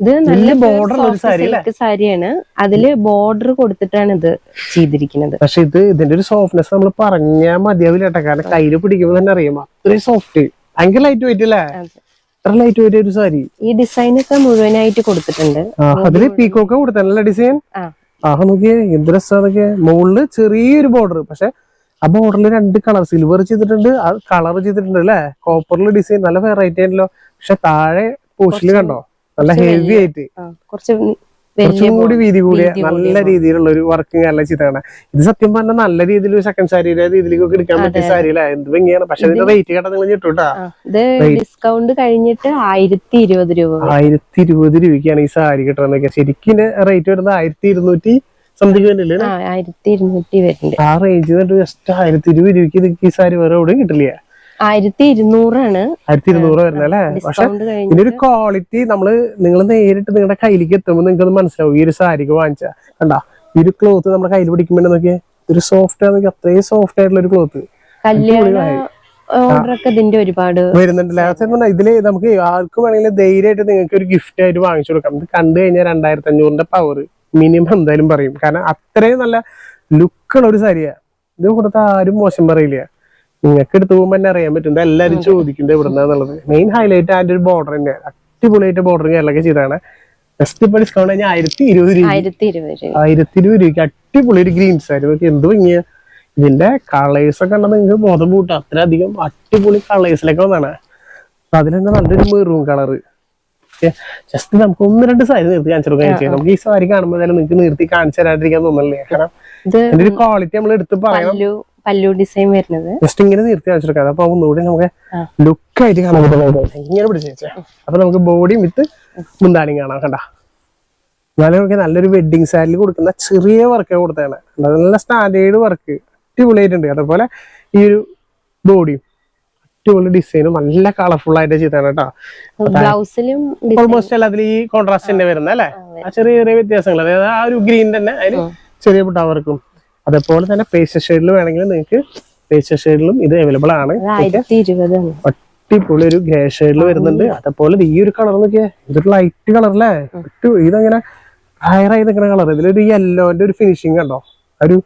ഇത് നല്ല ബോർഡർ? സിൽക്ക് സാരിയാണ്. അതിൽ ബോർഡർ കൊടുത്തിട്ടാണ് ഇത് ചെയ്തിരിക്കുന്നത്. പക്ഷെ ഇത് ഇതിന്റെ ഒരു സോഫ്റ്റ്നെസ് നമ്മൾ പറഞ്ഞാൽ മതിയാവില്ല കേട്ടോ. കാരണം കയ്യിൽ പിടിക്കുമ്പോൾ തന്നെ അറിയാം അത്രയും സോഫ്റ്റ് ഭയങ്കര ലൈറ്റ് വെയിറ്റ് അല്ലേ. അത്ര ലൈറ്റ് വെയിറ്റ് ഒരു സാരി ഈ ഡിസൈൻ ഒക്കെ മുഴുവനായിട്ട് കൊടുത്തിട്ടുണ്ട്. അതിൽ പീക്കോക്ക് കൊടുത്തല്ല ഡിസൈൻ ആഹ് നോക്കിയേ എന്ത് അതൊക്കെ. മുകളിൽ ചെറിയൊരു ബോർഡർ പക്ഷെ ആ ബോർഡറിൽ രണ്ട് കളർ സിൽവർ ചെയ്തിട്ടുണ്ട് ആ കളർ ചെയ്തിട്ടുണ്ട് അല്ലേ? കോപ്പറിൽ ഡിസൈൻ നല്ല വെറൈറ്റി ആണല്ലോ. പക്ഷെ താഴെ പോസ്റ്റിൽ കണ്ടോ? നല്ല ഹെവി ആയിട്ട്. കുറച്ച് കുറച്ചും കൂടി വീതി കൂടിയ നല്ല രീതിയിലുള്ള ഒരു വർക്കിംഗ് അല്ല ചിത്രമാണ്. ഇത് സത്യം പറഞ്ഞാൽ നല്ല രീതിയിൽ സെക്കൻഡ് സാരിയുടെ രീതിയിലേക്കൊക്കെ എടുക്കാൻ പറ്റിയ സാരി അല്ലേ എന്ത് ഭംഗിയാണ്. പക്ഷെ ഇതിന്റെ റേറ്റ് കേട്ടാ നിങ്ങൾ ഞെട്ടൂട്ടാ. ഇത് ഡിസ്കൗണ്ട് കഴിഞ്ഞിട്ട് ആയിരത്തി ഇരുപത് രൂപ ആയിരത്തി ഇരുപത് രൂപയ്ക്കാണ് ഈ സാരി കിട്ടുന്നത് ശരിക്കും റേറ്റ് വരുന്നത് ആയിരത്തി ഇരുന്നൂറ്റി സംതിങ് വരുന്നില്ലേ ആ ആയിരത്തി ഇരുന്നൂറ്റി വരുന്നുണ്ട്. ആ റേഞ്ച് ജസ്റ്റ് ആയിരത്തി ഇരുപത് രൂപയ്ക്ക് ഈ സാരി വേറെ എവിടെയും കിട്ടില്ല. ആയിരത്തി ഇരുന്നൂറാണ് ആയിരത്തി ഇരുന്നൂറ് വരുന്നത് അല്ലേ പക്ഷെ ഇതിനൊരു ക്വാളിറ്റി നമ്മൾ നിങ്ങൾ നേരിട്ട് നിങ്ങളുടെ കയ്യിലേക്ക് എത്തുമ്പോൾ നിങ്ങൾക്ക് അത് മനസ്സിലാവും. ഈ ഒരു സാരിക്ക് വാങ്ങിച്ച. കണ്ടാ ഈ ഒരു ക്ലോത്ത് നമ്മുടെ കയ്യിൽ പിടിക്കുമ്പോൾ നോക്കിയേ ഒരു സോഫ്റ്റ് ആണെങ്കിൽ അത്രയും സോഫ്റ്റ് ആയിട്ടുള്ള ഒരു ക്ലോത്ത് ഒരുപാട്. വരുന്നുണ്ടല്ലേ? ഇതിൽ നമുക്ക് ആർക്കും വേണമെങ്കിലും ധൈര്യമായിട്ട് നിങ്ങൾക്ക് ഒരു ഗിഫ്റ്റ് ആയിട്ട് വാങ്ങിച്ചു കൊടുക്കാം. ഇത് കണ്ടു കഴിഞ്ഞാൽ രണ്ടായിരത്തി അഞ്ഞൂറിന്റെ പവർ മിനിമം എന്തായാലും പറയും. കാരണം അത്രയും നല്ല ലുക്കുള്ള ഒരു സാരിയാ. ഇത് കൊടുത്ത ആരും മോശം പറയില്ല. നിങ്ങൾക്ക് എടുത്തു പോകുമ്പോൾ തന്നെ അറിയാൻ പറ്റും. എല്ലാവരും ചോദിക്കുന്നത് എവിടുന്നാന്നുള്ളത് മെയിൻ ഹൈലൈറ്റ് അതിന്റെ ഒരു ബോർഡർ തന്നെ. അടിപൊളിയായിട്ട് ബോർഡർ കേരളൊക്കെ ചെയ്താണ് ബെസ്റ്റ് ഇപ്പൊ ഡിസ്കൗണ്ട് കഴിഞ്ഞാൽ ആയിരത്തി ഇരുപത് രൂപ. ആയിരത്തി ഇരുപത് രൂപ രൂപയ്ക്ക് അടിപൊളി ഒരു ഗ്രീൻ സാരി നോക്കി എന്ത് ഭംഗിയ. ഇതിന്റെ കളേഴ്സ് ഒക്കെ ഉണ്ടെന്ന് നിങ്ങൾക്ക് ബോധം കൂട്ടാം അത്രയധികം അടിപൊളി കളേഴ്സിലൊക്കെ വന്നാണ് അതിലെന്താ അതിൽ തന്നെ നല്ലൊരു മെറൂൺ കളർ ജസ്റ്റ് നമുക്ക് ഒന്ന് രണ്ട് സാരി നിർത്തി കാണിച്ചു കൊടുക്കാൻ നമുക്ക് ഈ സാരി കാണുമ്പോൾ നിങ്ങൾക്ക് നിർത്തി കാണിച്ചു തരാണ്ടിരിക്കാൻ തോന്നല്ലേ കാരണം ഇതിന്റെ ഒരു ക്വാളിറ്റി നമ്മൾ എടുത്ത് പറയണം പല്ലു ഡിസൈൻ വരുന്നത്. ജസ്റ്റ് ഇങ്ങനെ നിർത്തി കാണിച്ചു കൊടുക്കാം അപ്പൊ ഒന്നുകൂടി നമുക്ക് ലുക്ക് ആയിട്ട് കാണാൻ പറ്റുന്നുണ്ട് ഇങ്ങനെ പിടിച്ചു അപ്പൊ നമുക്ക് ബോഡിയും വിത്ത് മുന്താനും കാണാം കണ്ട. എന്നാലും നമുക്ക് നല്ലൊരു വെഡിങ് സാരിൽ കൊടുക്കുന്ന ചെറിയ വർക്ക് കൊടുത്താണ് നല്ല സ്റ്റാൻഡേർഡ് വർക്ക് അടിപൊളിയായിട്ടുണ്ട്. അതേപോലെ ഈ ഒരു ബോഡിയും അടിപൊളി ഡിസൈനും നല്ല കളർഫുൾ ആയിട്ട് ചെയ്താണ് കേട്ടോ. ബ്ലൗസിലും ഓൾമോസ്റ്റ് എല്ലാത്തിലും ഈ കോൺട്രാസ്റ്റ് തന്നെ വരുന്നത് അല്ലേ? ആ ചെറിയ ചെറിയ വ്യത്യാസങ്ങൾ അതായത് ആ ഒരു ഗ്രീൻ തന്നെ അതിന് ചെറിയ പുട്ടാവർക്കും അതേപോലെ തന്നെ പേസ്റ്റ് ഷെയ്ഡിൽ വേണമെങ്കിൽ നിങ്ങൾക്ക് പേസ്റ്റ് ഷെയ്ഡിലും ഇത് അവൈലബിൾ ആണ്. അടിപൊളി ഒരു ഗ്രേ ഷെയ്ഡിൽ വരുന്നുണ്ട്. അതേപോലെ ഈ ഒരു കളർ നോക്കിയേ ഇതൊരു ലൈറ്റ് കളർ അല്ലേ ഒട്ടും ഇതങ്ങനെ ഹയറായി നിൽക്കുന്ന കളർ ഇതിലൊരു യെല്ലോന്റെ ഒരു ഫിനിഷിങ് കണ്ടോ? ഒരു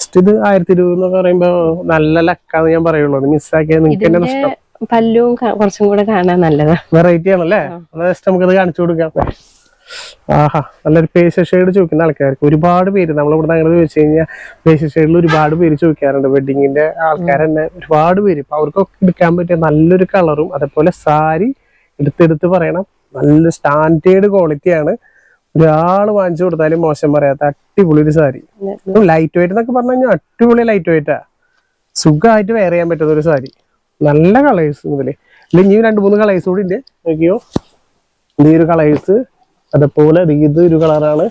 ജസ്റ്റ് ഇത് ആയിരത്തി ഇരുപത് എന്നൊക്കെ പറയുമ്പോ നല്ല ലക്കാന്ന് ഞാൻ പറയുള്ളൂ. അത് മിസ്സാക്കിയാൽ നിങ്ങൾക്ക് തന്നെ നഷ്ടം. പല്ലും കുറച്ചും കൂടെ കാണാൻ നല്ലതാണ് വെറൈറ്റി ആണല്ലേ? ജസ്റ്റ് നമുക്കത് കാണിച്ചു കൊടുക്കാം. ആഹാ നല്ലൊരു പേശ ഷെയ്ഡ് ചോദിക്കുന്ന ആൾക്കാർക്ക് ഒരുപാട് പേര് നമ്മളിവിടെ അങ്ങനെ ചോദിച്ചു കഴിഞ്ഞാൽ പേശ ഷെയ്ഡിൽ ഒരുപാട് പേര് ചോദിക്കാറുണ്ട്. വെഡിങ്ങിന്റെ ആൾക്കാർ തന്നെ ഒരുപാട് പേര്. ഇപ്പൊ അവർക്കൊക്കെ എടുക്കാൻ പറ്റിയ നല്ലൊരു കളറും അതേപോലെ സാരി എടുത്തെടുത്ത് പറയണം. നല്ല സ്റ്റാൻഡേർഡ് ക്വാളിറ്റിയാണ് ഒരാൾ വാങ്ങിച്ചു കൊടുത്താലും മോശം പറയാത്ത അടിപൊളി ഒരു സാരി ലൈറ്റ് വെയിറ്റ് എന്നൊക്കെ പറഞ്ഞു കഴിഞ്ഞാൽ അടിപൊളി ലൈറ്റ് വെയിറ്റാ സുഖമായിട്ട് വെയർ ചെയ്യാൻ പറ്റുന്ന ഒരു സാരി നല്ല കളേഴ്സ് ഇതിൽ ഇല്ല ഇനിയും രണ്ട് മൂന്ന് കളേഴ്സ് കൂടി ഉണ്ട്. നോക്കിയോ? ഈ ഒരു കളേഴ്സ് അതേപോലെ ഇത് ഒരു കളറാണ്.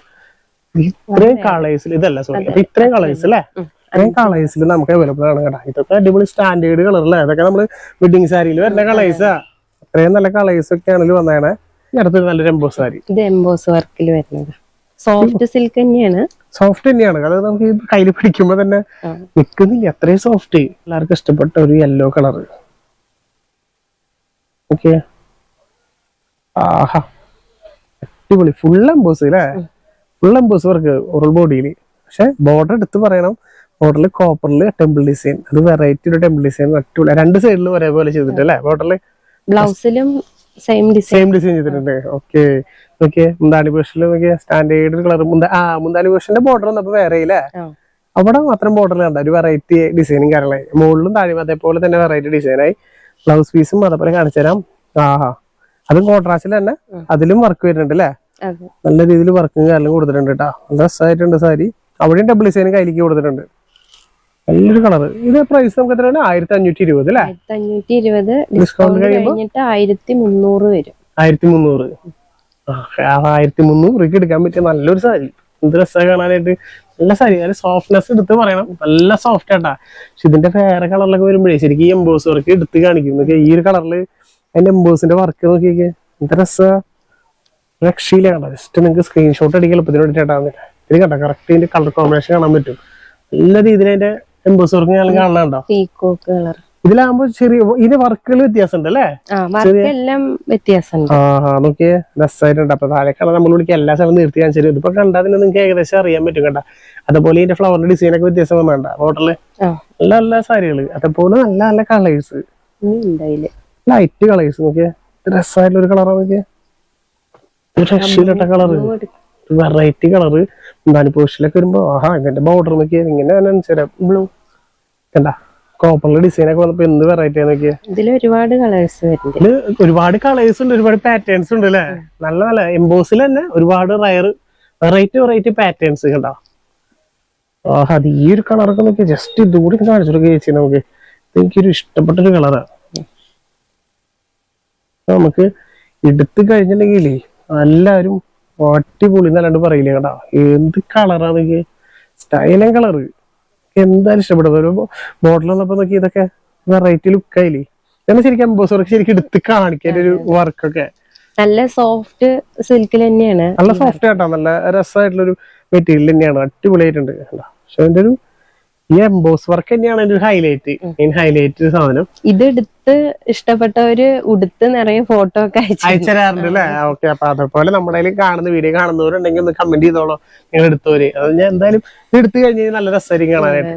ഇത്രയും കളേഴ്സിൽ ഇതല്ല സോറി അപ്പൊ ഇത്രയും കളേഴ്സ് അല്ലേ? ഇത്രയും കളേഴ്സിൽ നമുക്ക് അവൈലബിൾ ആണ് കേട്ടോ. ഇതൊക്കെ അടിപൊളി സ്റ്റാൻഡേർഡ് കളർ അല്ലേ അതൊക്കെ നമ്മൾ വെഡിങ് സാരിയിൽ വരുന്ന കളേഴ്സാ അത്രയും നല്ല കളേഴ്സ് ഒക്കെ ആണെങ്കിൽ വന്നേണേ ഈ അടുത്തൊരു നല്ലൊരു എംബോ സാരി ഇത് എംബോസ് വർക്കിൽ വരുന്നത്. സോഫ്റ്റ് സിൽക്ക് തന്നെയാണ്. സോഫ്റ്റ് തന്നെയാണ്. അത് നമുക്ക് കയ്യിൽ പിടിക്കുമ്പോ തന്നെ നിൽക്കുന്നില്ല അത്രയും സോഫ്റ്റ് എല്ലാവർക്കും ഇഷ്ടപ്പെട്ട ഒരു യെല്ലോ കളർ ഓക്കെ. ആഹാ. അടിപൊളി. ഫുൾ എംബോസ് അല്ലേ ഫുൾ എംബോസ് വർക്ക് ഓറൽ ബോഡിയിൽ പക്ഷെ ബോർഡർ എടുത്ത് പറയണം. ബോർഡറിൽ കോപ്പറിൽ ടെമ്പിൾ ഡിസൈൻ അത് വെറൈറ്റി ഒരു ടെമ്പിൾ ഡിസൈൻ അടിപൊളി. രണ്ട് സൈഡിൽ ഒരേപോലെ ചെയ്തിട്ട് അല്ലേ ബോർഡറിൽ ബ്ലൗസിലും സെയിം ഡിസൈൻ സെയിം ഡിസൈൻ ചെയ്തിട്ടുണ്ട്. ഓക്കെ നോക്കിയേ മുന്താണി പേഷനിൽ നോക്കിയേ സ്റ്റാൻഡേർഡ് കളർ മുന്താ ആ മുന്താണി പേഷന്റെ ബോർഡർ വന്നപ്പോ വേറെ ഇല്ലേ? അവിടെ മാത്രം ബോർഡർ കണ്ട? ഒരു വെറൈറ്റി ഡിസൈനും കാര്യങ്ങളായി മുകളിലും താഴെ അതേപോലെ തന്നെ വെറൈറ്റി ഡിസൈനായി ബ്ലൗസ് പീസും അതേപോലെ കാണിച്ചു തരാം ആഹാ. അതും കോൺട്രാസ്റ്റിൽ തന്നെ അതിലും വർക്ക് വരുന്നുണ്ട് അല്ലേ നല്ല രീതിയിൽ വർക്കും കാര്യങ്ങളും കൊടുത്തിട്ടുണ്ട് കേട്ടോ നല്ല രസമായിട്ടുണ്ട് സാരി. അവിടെയും ഡബിൾ ഡിസൈൻ കയ്യിലേക്ക് കൊടുത്തിട്ടുണ്ട്. നല്ലൊരു കളർ ഇത് പ്രൈസ് നമുക്ക് എത്രയാണ്? ആയിരത്തി അഞ്ഞൂറ്റി ഇരുപത് അല്ലേ അഞ്ഞൂറ്റി ഇരുപത് ഡിസ്കൗണ്ട്? കഴിഞ്ഞിട്ട് ആയിരത്തി മുന്നൂറ് വരും ആയിരത്തി മുന്നൂറ് ആയിരത്തി മുന്നൂറ് എടുക്കാൻ പറ്റിയ നല്ലൊരു സാരി. എന്ത് രസമാണ് കാണാനായിട്ട്. നല്ല സാരി. നല്ല സോഫ്റ്റ്നെസ് എടുത്ത് പറയണം. നല്ല സോഫ്റ്റ് ആട്ടാ. പക്ഷെ ഇതിന്റെ വേറെ കളറിലൊക്കെ വരുമ്പോഴേ ശരിക്കും എംബോസ് വർക്ക് എടുത്ത് കാണിക്കും. ഈ ഒരു കളറിൽ അതിന്റെ എംബേഴ്സിന്റെ വർക്ക് നോക്കിയൊക്കെ എന്ത് രസ. രക്ഷയില്ല കണ്ട. ജസ്റ്റ് നിങ്ങൾക്ക് സ്ക്രീൻഷോട്ട് അടിക്കാൻ എളുപ്പത്തിന് ചേട്ടാന്നില്ല ഇത് കണ്ട? കറക്റ്റ് ഇതിന്റെ കളർ കോമ്പിനേഷൻ കാണാൻ പറ്റും. നല്ല രീതിയിൽ അതിന്റെ എംബേഴ്സ് വർക്ക് ഞാൻ കാണാനുണ്ടോ ഇതിലാകുമ്പോ ചെറിയ ഇതിന്റെ വർക്കുകൾ അല്ലേ? എല്ലാം വ്യത്യാസമുണ്ട്. ആ നോക്കിയേ. രസമായിട്ടുണ്ട് അപ്പൊ താഴെ കാണാൻ നമ്മൾ വിളിക്കുക എല്ലാ സ്ഥലം നിർത്തി കാണിച്ചു ഇതിപ്പോ കണ്ടാൽ തന്നെ നിങ്ങൾക്ക് ഏകദേശം അറിയാൻ പറ്റും കണ്ട. അതുപോലെ ഇതിന്റെ ഫ്ലവറിന്റെ ഡിസൈൻ ഒക്കെ വ്യത്യാസം വേണ്ട ഹോട്ടലിൽ നല്ല നല്ല സാരികൾ. അതേപോലെ നല്ല നല്ല കളേഴ്സ് ഉണ്ട് ലൈറ്റ് കളേഴ്സ് നോക്കിയേ. രസമായിട്ടുള്ള ഒരു കളറാ നോക്കിയേ. ഒരു രക്ഷയിലിട്ട കളറ് വെറൈറ്റി കളറ് എന്താണ് പോസ്റ്റിലൊക്കെ വരുമ്പോ ആഹാ ഇതിന്റെ ബോർഡർ നോക്കിയാൽ ഇങ്ങനെ ബ്ലൂ കണ്ട? കോപ്പറിലെ ഡിസൈൻ ഒക്കെ വന്നപ്പോ എന്ത് വെറൈറ്റി നോക്കിയാ? ഇതിൽ ഒരുപാട് കളേഴ്സ് വരുന്നുണ്ട്. ഒരുപാട് കളേഴ്സ് ഉണ്ട് ഒരുപാട് പാറ്റേൺസ് ഉണ്ട് അല്ലേ? നല്ല നല്ല. എംബോസിൽ തന്നെ ഒരുപാട് റയർ വെറൈറ്റി വെറൈറ്റി പാറ്റേൺസ് കണ്ടോ? ആഹ് അത് ഈ ഒരു കളറൊക്കെ നോക്കി ജസ്റ്റ് ഇതുകൂടി കാണിച്ചു കൊടുക്കുക ചേച്ചി നമുക്ക്. എനിക്കൊരു ഇഷ്ടപ്പെട്ടൊരു കളറാണ് നമുക്ക് എടുത്തു കഴിഞ്ഞിട്ടുണ്ടെങ്കിലേ എല്ലാവരും അടിപൊളി എന്നല്ലാണ്ട് പറയില്ല കേട്ടാ. എന്ത് കളറാണ് സ്റ്റൈലും കളർ എന്തായാലും ഇഷ്ടപ്പെടും ഒരു ബോട്ടിൽ വന്നപ്പോ നോക്കി ഇതൊക്കെ വെറൈറ്റി ലുക്കായില്ലേ ഞാൻ ശരിക്കും എംബോസ് വർക്ക് ശരിക്കും എടുത്ത് കാണിക്കാൻ ഒരു വർക്കൊക്കെ നല്ല സോഫ്റ്റ് സിൽക്കിൽ തന്നെയാണ്. നല്ല സോഫ്റ്റ് ആയിട്ടാ നല്ല രസമായിട്ടുള്ള ഒരു മെറ്റീരിയൽ തന്നെയാണ്. അടിപൊളിയായിട്ടുണ്ട്? പക്ഷെ അതിന്റെ ഒരു ഈ എംബോസ് വർക്ക് തന്നെയാണ് അതിന്റെ ഹൈലൈറ്റ് മെയിൻ ഹൈലൈറ്റ് സാധനം. ഇത് എടുത്ത് ഇഷ്ടപ്പെട്ടവര് ഉടുത്ത് നിറയെ ഫോട്ടോ ഒക്കെ അയച്ചു അയച്ചു തരാറുണ്ട് അല്ലേ ഓക്കെ അപ്പൊ അതേപോലെ നമ്മുടെ കയ്യിൽ കാണുന്ന വീഡിയോ കാണുന്നവരുണ്ടെങ്കിൽ ഒന്ന് കമന്റ് ചെയ്തോളൂ. നിങ്ങൾ എടുത്തവര്. അത് ഞാൻ എന്തായാലും ഇത് എടുത്തു കഴിഞ്ഞാൽ നല്ല രസമായിരിക്കും കാണാനായിട്ട്.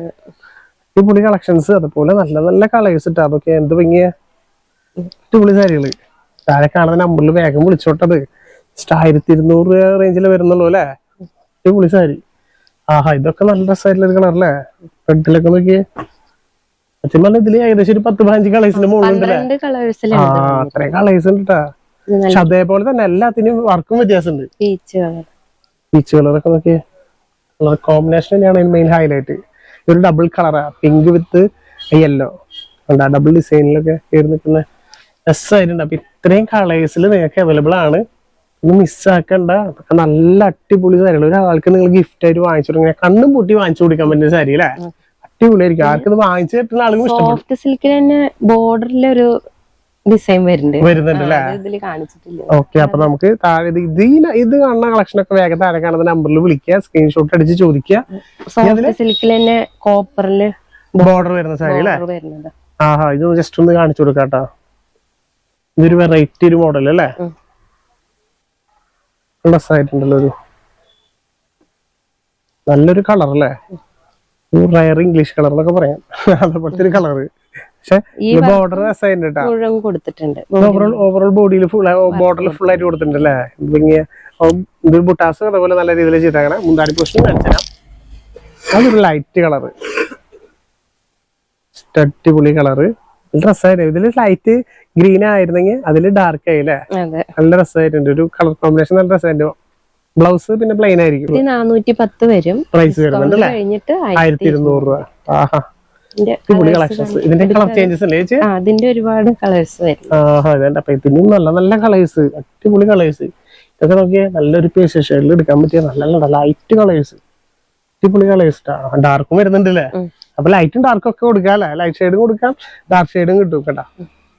അടിപൊളി കളക്ഷൻസ് അതുപോലെ നല്ല നല്ല കളേഴ്സ് ഇട്ടാ. അതൊക്കെ എന്ത് ഭംഗിയ. അടിപൊളി സാരികൾ. താഴെ കാണുന്ന നമ്പറിൽ വേഗം വിളിച്ചോട്ടത്. ആയിരത്തി ഇരുന്നൂറ് റേഞ്ചിൽ വരുന്നുള്ളൂ അല്ലേ? അടിപൊളി സാരി. ആഹാ ഇതൊക്കെ നല്ല രസമായിട്ടുള്ള ഒരു കളർ അല്ലേ? റെഡിലൊക്കെ നോക്കിയേ. അച്ഛൻ പറഞ്ഞ ഇതിൽ ഏകദേശം ഒരു പത്ത് പതിനഞ്ച് കളേഴ്സിന്റെ മുകളിലുണ്ട് ആ അത്രയും കളേഴ്സ് ഉണ്ട് കേട്ടാ പക്ഷെ അതേപോലെ തന്നെ എല്ലാത്തിനും വർക്കും വ്യത്യാസമുണ്ട്. പീച്ച് കളറൊക്കെ നോക്കിയേ. കളർ കോമ്പിനേഷൻ തന്നെയാണ് മെയിൻ ഹൈലൈറ്റ് ഒരു ഡബിൾ കളറാ പിങ്ക് വിത്ത് യെല്ലോ ഡബിൾ ഡിസൈനിലൊക്കെ കയറി നിൽക്കുന്ന രസമായിട്ടുണ്ട്. അപ്പൊ ഇത്രയും കളേഴ്സിൽ നിങ്ങൾക്ക് അവൈലബിൾ ആണ്. ഒന്ന് മിസ്സാക്കണ്ട നല്ല അടിപൊളി സാരികൾ ഒരാൾക്ക് നിങ്ങൾ ഗിഫ്റ്റ് ആയിട്ട് വാങ്ങിച്ചു കൊടുക്കുക കണ്ണും പൂട്ടി വാങ്ങിച്ചു കൊടുക്കാൻ പറ്റുന്ന സാരി അല്ലേ? അടിപൊളിയായിരിക്കും. ആർക്കും ഇത് വാങ്ങിച്ചു കിട്ടുന്ന ആളുകൾ സോഫ്റ്റ് സിൽക്കിൽ തന്നെ ബോർഡറിൽ ഒരു ഡിസൈൻ വരുന്നുണ്ട്. വരുന്നുണ്ട് അല്ലേ? ഓക്കെ അപ്പൊ നമുക്ക് താഴെ ഇത് ഇത് ഇത് കാണുന്ന കളക്ഷൻ ഒക്കെ വേഗം താഴെ കാണുന്ന നമ്പറിൽ വിളിക്കുക സ്ക്രീൻഷോട്ട് അടിച്ച് ചോദിക്കുക. സോഫ്റ്റ് സിൽക്കിൽ തന്നെ കോപ്പറിൽ ബോർഡർ വരുന്ന സാരി അല്ലേ? ആഹാ ഇത് ജസ്റ്റ് ഒന്ന് കാണിച്ചു കൊടുക്കാട്ടാ. ഇതൊരു വെറൈറ്റി ഒരു മോഡൽ അല്ലേ? ഉം. ആയിട്ടുണ്ടല്ലോ ഒരു നല്ലൊരു കളർ അല്ലേ? റയർ ഇംഗ്ലീഷ് കളർ എന്നൊക്കെ പറയാം. അതേപോലത്തെ ഒരു കളർ പക്ഷെ ബോർഡർ രസമായിട്ട് കേട്ടാ മുഴുവൻ കൊടുത്തിട്ടുണ്ട്. ഓവറോൾ ഓവറോൾ ബോഡിയിൽ ഫുൾ ബോർഡറിൽ ഫുൾ ആയിട്ട് കൊടുത്തിട്ടുണ്ട് അല്ലേ? ഭംഗിയ ഇതൊരു ബുട്ടാസ് അതേപോലെ നല്ല രീതിയിൽ ചെയ്തേക്കണേ. മുന്താടി പോഷൻ കാണിച്ചുതരാം അതൊരു ലൈറ്റ് കളറ് അടിപൊളി കളറ് ഡ്രസ്സായിരുന്നു ഇതിൽ ലൈറ്റ് ഗ്രീൻ ആയിരുന്നെങ്കിൽ അതിൽ ഡാർക്ക് ആയില്ലേ? നല്ല രസമായിട്ടുണ്ട്. ഒരു കളർ കോമ്പിനേഷൻ നല്ല രസമായിട്ട് ബ്ലൗസ് പിന്നെ പ്ലെയിൻ ആയിരിക്കും. ഇത് നാനൂറ്റി പത്ത് വരും. പ്രൈസ് വരുന്നുണ്ട് കഴിഞ്ഞിട്ട് ആയിരത്തി ഇരുന്നൂറ് രൂപ. ആഹാ. ഇതിന്റെ കളർ ചേഞ്ചസ് അല്ലേ അതിന്റെ ഒരുപാട് കളേഴ്സ് വരും. ആഹാ ഇതേണ്ട അപ്പൊ ഇതിനും നല്ല നല്ല കളേഴ്സ് അടിപൊളി കളേഴ്സ് ഇതൊക്കെ നോക്കിയാൽ നല്ലൊരു പീസ് എടുക്കാൻ പറ്റിയ നല്ല നല്ല ലൈറ്റ് കളേഴ്സ് അടിപൊളി കളേഴ്സ് ഡാർക്കും വരുന്നുണ്ട് അല്ലേ? അപ്പൊ ലൈറ്റും ഡാർക്കും ഒക്കെ കൊടുക്കാം അല്ലേ? ലൈറ്റ് ഷെയ്ഡും കൊടുക്കാം. ഡാർക്ക് ഷെയ്ഡും കിട്ടും കേട്ടാ.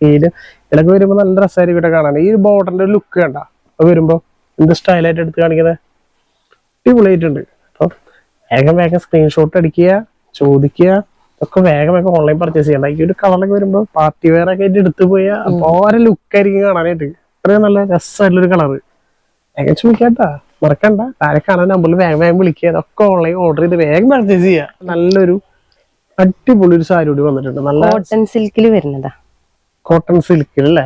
ഇത് ഇടയ്ക്ക് വരുമ്പോ നല്ല രസമായിരിക്കും ഇവിടെ കാണാൻ. ഈ ബോർഡറിന്റെ ലുക്ക് കണ്ട? അത് വരുമ്പോ എന്ത് സ്റ്റൈലായിട്ട് എടുത്ത് കാണിക്കുന്നത് അടിപൊളിയായിട്ടുണ്ട്. അപ്പൊ വേഗം വേഗം സ്ക്രീൻഷോട്ട് അടിക്കുക ചോദിക്കുക ഒക്കെ വേഗം വേഗം ഓൺലൈൻ പർച്ചേസ് ചെയ്യണ്ട ഈ ഒരു കളറൊക്കെ വരുമ്പോ പാർട്ടി വെയർ ഒക്കെ ആയിട്ട് എടുത്തു പോയാൽ ഓരോ ലുക്കായിരിക്കും കാണാനായിട്ട്. അത്രയും നല്ല രസമായിട്ടുള്ളൊരു കളറ് വേഗം ചോദിക്കാട്ടാ മറക്കണ്ട. താഴെ കാണാൻ നമ്പറിൽ വേഗം വേഗം വിളിക്കുക. അതൊക്കെ ഓൺലൈൻ ഓർഡർ ചെയ്ത് വേഗം പർച്ചേസ് ചെയ്യുക നല്ലൊരു അടിപൊളി ഒരു സാരി കൂടി വന്നിട്ടുണ്ട്. നല്ല കോട്ടൺ സിൽക്കിൽ വരുന്നതാ. കോട്ടൺ സിൽക്കിൽ അല്ലേ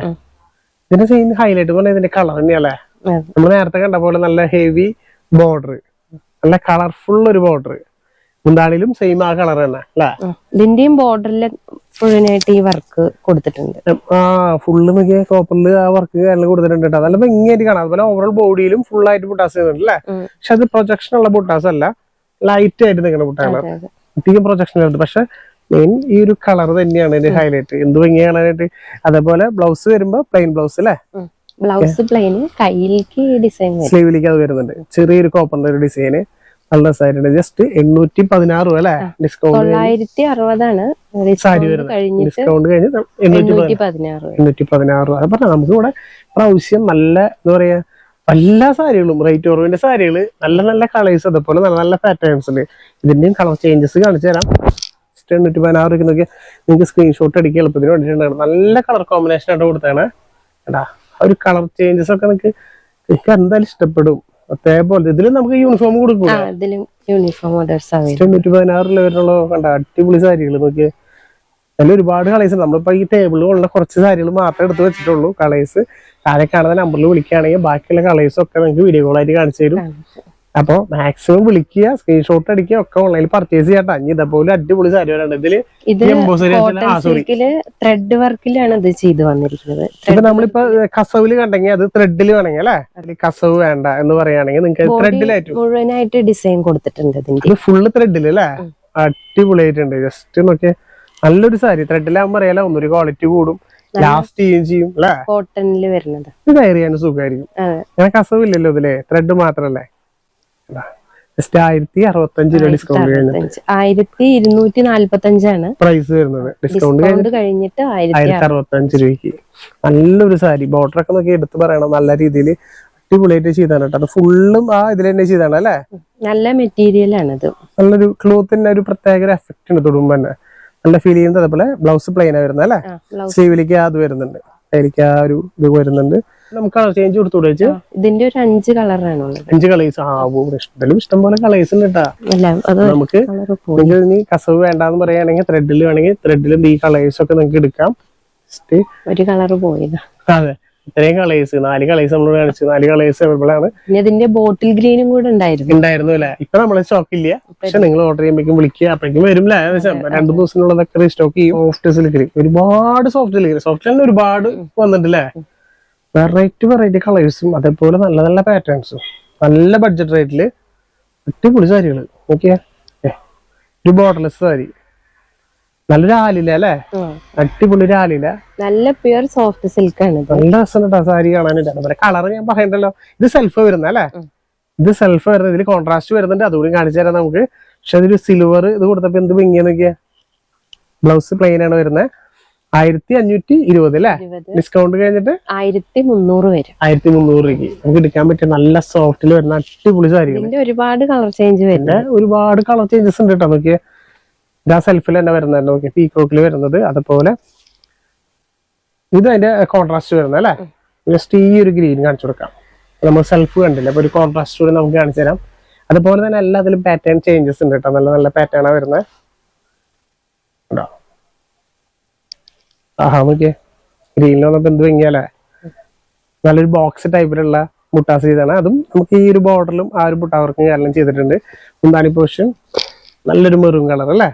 ഇതിന്റെ സെയിം ഹൈലൈറ്റ് പറഞ്ഞാൽ ഇതിന്റെ കളർ തന്നെയല്ലേ. നമ്മൾ നേരത്തെ കണ്ട പോലെ നല്ല ഹെവി ബോർഡർ നല്ല കളർഫുൾ ഒരു ബോർഡർ മുന്താളിലും സെയിം ആ കളർ തന്നെ അല്ലേ. ഇതിന്റെയും ബോർഡറിൽ ഫുള്ളിനായിട്ട് ഈ വർക്ക് കൊടുത്തിട്ടുണ്ട്. ആ ഫുള്ള് നോക്കിയ കോപ്പറിൽ ആ വർക്ക് കാര്യങ്ങൾ കൊടുത്തിട്ടുണ്ട് കേട്ടോ നല്ല ഭംഗിയായിട്ട് കാണാം. അതുപോലെ ഓവറോൾ ബോഡിയിലും ഫുൾ ആയിട്ട് ബുട്ടാസ് ചെയ്യുന്നുണ്ട് അല്ലേ പക്ഷെ അത് പ്രൊജക്ഷൻ ഉള്ള ബുട്ടാസ് അല്ല ലൈറ്റ് ആയിട്ട് നിൽക്കുന്ന ബുട്ടാണ്. അധികം പ്രൊജക്ഷൻ ഉണ്ട് പക്ഷെ മെയിൻ ഈ ഒരു കളർ തന്നെയാണ് ഇതിന്റെ ഹൈലൈറ്റ് എന്ത് ഭംഗി കാണാനായിട്ട്? അതേപോലെ ബ്ലൗസ് വരുമ്പോ പ്ലെയിൻ ബ്ലൗസ് അല്ലേ. ബ്ലൗസ് പ്ലെയിന് കയ്യിലേക്ക് ഡിസൈൻ സ്ലീവിലേക്ക് അത് വരുന്നുണ്ട്. ചെറിയൊരു കോപ്പറിന്റെ ഒരു ഡിസൈന് നല്ല രസമായിട്ടുണ്ട് ജസ്റ്റ് എണ്ണൂറ്റി പതിനാറ് രൂപ അല്ലേ? ഡിസ്കൗണ്ട് തൊള്ളായിരത്തി അറുപതാണ് സാരി വരുന്നത്. ഡിസ്കൗണ്ട് കഴിഞ്ഞ് എണ്ണൂറ്റി എണ്ണൂറ്റി പതിനാറ് രൂപ. പറഞ്ഞാൽ നമുക്ക് ഇവിടെ പ്രാവശ്യം നല്ല എന്താ പറയാ എല്ലാ സാരികളും റേറ്റ് കുറവിന്റെ സാരികൾ നല്ല നല്ല കളേഴ്സ് അതേപോലെ നല്ല നല്ല പാറ്റേൺസിൽ ഇതിന്റെയും കളർ ചേഞ്ചസ് കാണിച്ചു തരാം. ജസ്റ്റ് എണ്ണൂറ്റി പതിനാറ് നോക്കി നിങ്ങൾക്ക് സ്ക്രീൻഷോട്ട് അടിക്കുക എളുപ്പത്തിന് വേണ്ടിയിട്ടാണ് നല്ല കളർ കോമ്പിനേഷൻ ആയിട്ട് കൊടുത്താണ് കേട്ടാ ആ ഒരു കളർ ചേഞ്ചസ് ഒക്കെ നിങ്ങൾക്ക് നിങ്ങൾക്ക് എന്തായാലും ഇഷ്ടപ്പെടും. അതേപോലെ ഇതിലും നമുക്ക് യൂണിഫോം കൊടുക്കും തൊണ്ണൂറ്റി പതിനാറിൽ വരുന്നുള്ള. കണ്ട അടിപൊളി സാരികൾ നോക്കിയേ. അതിൽ ഒരുപാട് കളേഴ്സ് നമ്മളിപ്പോ ഈ ടേബിളിൽ ഉള്ള കുറച്ച് സാരികൾ മാത്രമേ എടുത്ത് വെച്ചിട്ടുള്ളൂ കളേഴ്സ് താഴെ കാണുന്ന നമ്പറിൽ വിളിക്കുകയാണെങ്കിൽ ബാക്കിയുള്ള കളേഴ്സ് ഒക്കെ നിങ്ങൾക്ക് വീഡിയോ കോളായിട്ട് കാണിച്ചു തരും. അപ്പോൾ മാക്സിമം വിളിക്കുക സ്ക്രീൻഷോട്ട് അടിക്കുക ഒക്കെ ഓൺലൈനിൽ പർച്ചേസ് ചെയ്യാട്ടോ. ഇനി ഇതേപോലെ അടിപൊളി സാരി വരാണ്ട്. ഇതിൽ ത്രെഡ് വർക്കിലാണ് ഇത് ചെയ്തു വന്നിരിക്കുന്നത്. ഇപ്പൊ നമ്മളിപ്പോ കസവിൽ കണ്ടെങ്കിൽ അത് ത്രെഡിൽ വേണമെങ്കിൽ അല്ലെ? കസവ് വേണ്ട എന്ന് പറയുകയാണെങ്കിൽ നിങ്ങൾക്ക് ത്രെഡിലായിട്ട് മുഴുവനായിട്ട് ഡിസൈൻ കൊടുത്തിട്ടുണ്ട് ഇതിന്റെ. ഇത് ഫുള്ള് ത്രെഡിൽ അല്ലേ? അടിപൊളിയായിട്ടുണ്ട്. ജസ്റ്റ് നോക്കിയ. നല്ലൊരു സാരി. ത്രെഡിലാകുമ്പോൾ അറിയാലോ ഒന്നൊരു ക്വാളിറ്റി കൂടും. ലാസ്റ്റ് ചെയ്യും ചെയ്യും അല്ലേ? കോട്ടണിൽ വരുന്നത്. ഇത് ചെയ്യാൻ സുഖമായിരിക്കും. അങ്ങനെ കസവില്ലല്ലോ ഇതിലെ. ത്രെഡ് മാത്രല്ലേ? ജസ്റ്റ് ആയിരത്തി അറുപത്തഞ്ച് രൂപ ഡിസ്കൗണ്ട് കഴിഞ്ഞിട്ട് അറുപത്തഞ്ച്. ആയിരത്തി ഇരുന്നൂറ്റി നാല്പത്തി അഞ്ചാണ് പ്രൈസ് വരുന്നത് ഡിസ്കൗണ്ട് കഴിഞ്ഞിട്ട് ആയിരത്തി അറുപത്തഞ്ച് രൂപയ്ക്ക്. നല്ലൊരു സാരി. ബോർഡർ ഒക്കെ നോക്കി എടുത്ത് പറയണം. നല്ല രീതിയിൽ അടിപൊളിയായിട്ട് ചെയ്താണ് കേട്ടോ. അത് ഫുള്ളും ആ ഇതിൽ തന്നെ ചെയ്താണ് അല്ലേ? നല്ല മെറ്റീരിയൽ ആണ് ഇത്. നല്ലൊരു ക്ലോത്തിന്റെ ഒരു പ്രത്യേക ഒരു എഫക്റ്റ് ഉണ്ട് തൊടുമ്പോ തന്നെ. നല്ല ഫീൽ ചെയ്യുന്നത് അതേപോലെ ബ്ലൗസ് പ്ലെയിൻ വരുന്നത് അല്ലേ? സ്ലീവിലേക്ക് അത് വരുന്നുണ്ട്. അതിലേക്ക് ആ ഒരു ഇത് വരുന്നുണ്ട്. നമുക്ക് കളർ ചേഞ്ച് കൊടുത്തൂടെ ഇതിന്റെ ഒരു അഞ്ച് കളറാണ് അഞ്ച് കളേഴ്സ് ആ ഇഷ്ടത്തിലും ഇഷ്ടം. പോലെ കളേഴ്സ് ഉണ്ട് കേട്ടാ നമുക്ക് ഇനി കസവ് വേണ്ടാന്ന് പറയുകയാണെങ്കിൽ ത്രെഡിൽ വേണമെങ്കിൽ ത്രെഡിലും ഈ കളേഴ്സ് ഒക്കെ നിങ്ങൾക്ക് എടുക്കാം. ഒരു കളർ പോയതാ. അതെ. ഇത്രയും കളേഴ്സ് നാല് കളേഴ്സ് നമ്മൾ കാണിച്ചു. നാല് കളേഴ്സ് അവൈലബിൾ ആണ്. പിന്നെ ഇതിന്റെ ബോട്ടിൽ ഗ്രീനും കൂടെ ഉണ്ടായിരുന്നു. ഉണ്ടായിരുന്നു അല്ലെ? ഇപ്പൊ നമ്മളെ സ്റ്റോക്ക് ഇല്ല. പക്ഷെ നിങ്ങൾ ഓർഡർ ചെയ്യുമ്പോഴേക്കും വിളിക്കുക. അപ്പോഴേക്കും വരും രണ്ടു ദിവസത്തിനുള്ളതൊക്കെ സ്റ്റോക്ക് ചെയ്യും. സോഫ്റ്റ് സിൽക്കിൽ ഒരുപാട് സോഫ്റ്റ് ഡെലിവറി സോഫ്റ്റ് ഒരുപാട് വന്നിട്ടില്ലേ വെറൈറ്റി വെറൈറ്റി കളേഴ്സും അതേപോലെ നല്ല നല്ല പാറ്റേൺസും നല്ല ബഡ്ജറ്റ് റേറ്റിൽ അടിപൊളി സാരികൾ. ഓക്കെ ഒരു ബോർഡർലെസ് സാരി. നല്ലൊരു ആലില അല്ലേ. അടിപൊളി ഒരു ആലില നല്ല പ്യുർ സോഫ്റ്റ് സിൽക്ക് ആണ് നല്ല രസമുണ്ട് സാരി കാണാനായിട്ട്. കളർ ഞാൻ പറയണ്ടല്ലോ. ഇത് സെൽഫ് വരുന്ന അല്ലേ? ഇത് സെൽഫ് വരുന്ന ഇതിൽ കോൺട്രാസ്റ്റ് വരുന്നുണ്ട്. അതുകൂടി കാണിച്ചു തരാം നമുക്ക്. പക്ഷെ അതൊരു സിൽവർ ഇത് കൊടുത്തപ്പോ എന്ത് ഭംഗിയാ നോക്കിയാ. ബ്ലൗസ് പ്ലെയിൻ ആണ് വരുന്നത് ആയിരത്തി അഞ്ഞൂറ്റി ഇരുപത്. അല്ലേ ഡിസ്കൗണ്ട് കഴിഞ്ഞിട്ട്? ആയിരത്തി മുന്നൂറ് വരും. ആയിരത്തി മുന്നൂറ് രൂപയ്ക്ക്. നമുക്ക് എടുക്കാൻ പറ്റിയ നല്ല സോഫ്റ്റിൽ വരുന്ന അടിപൊളി സാരികൾ ഒരുപാട് കളർ ചേഞ്ച് വരും ഒരുപാട് കളർ ചേഞ്ചസ് ഉണ്ട് കേട്ടോ. നോക്കിയ. ഇതാ സെൽഫിൽ തന്നെ വരുന്നത് നോക്കി പീക്കോക്കിൽ വരുന്നത്. അതുപോലെ ഇത് അതിന്റെ കോൺട്രാസ്റ്റ് വരുന്നത് അല്ലെ? ജസ്റ്റ് ഈ ഒരു ഗ്രീൻ കാണിച്ചു കൊടുക്കാം. നമ്മൾ സെൽഫ് കണ്ടില്ല? അപ്പൊ ഒരു കോൺട്രാസ്റ്റ് കൂടി നമുക്ക് കാണിച്ചു തരാം. അതുപോലെ തന്നെ എല്ലാത്തിലും പാറ്റേൺ ചേഞ്ചസ് ഉണ്ട് കേട്ടോ. നല്ല നല്ല പാറ്റേൺ ആണ് വരുന്നത്. ഉണ്ടോ ആഹാ നോക്കിയേ. ഗ്രീനിൽ വന്നപ്പോ എന്ത് ഭംഗിയല്ലേ നല്ലൊരു ബോക്സ് ടൈപ്പിലുള്ള മുട്ട ചെയ്താണ് അതും നമുക്ക് ഈ ഒരു ബോർഡറിലും ആ ഒരു മുട്ട വർക്കും കാരണം ചെയ്തിട്ടുണ്ട്. മുന്താണി പോഷൻ നല്ലൊരു മെറൂൺ കളർ അല്ലേ?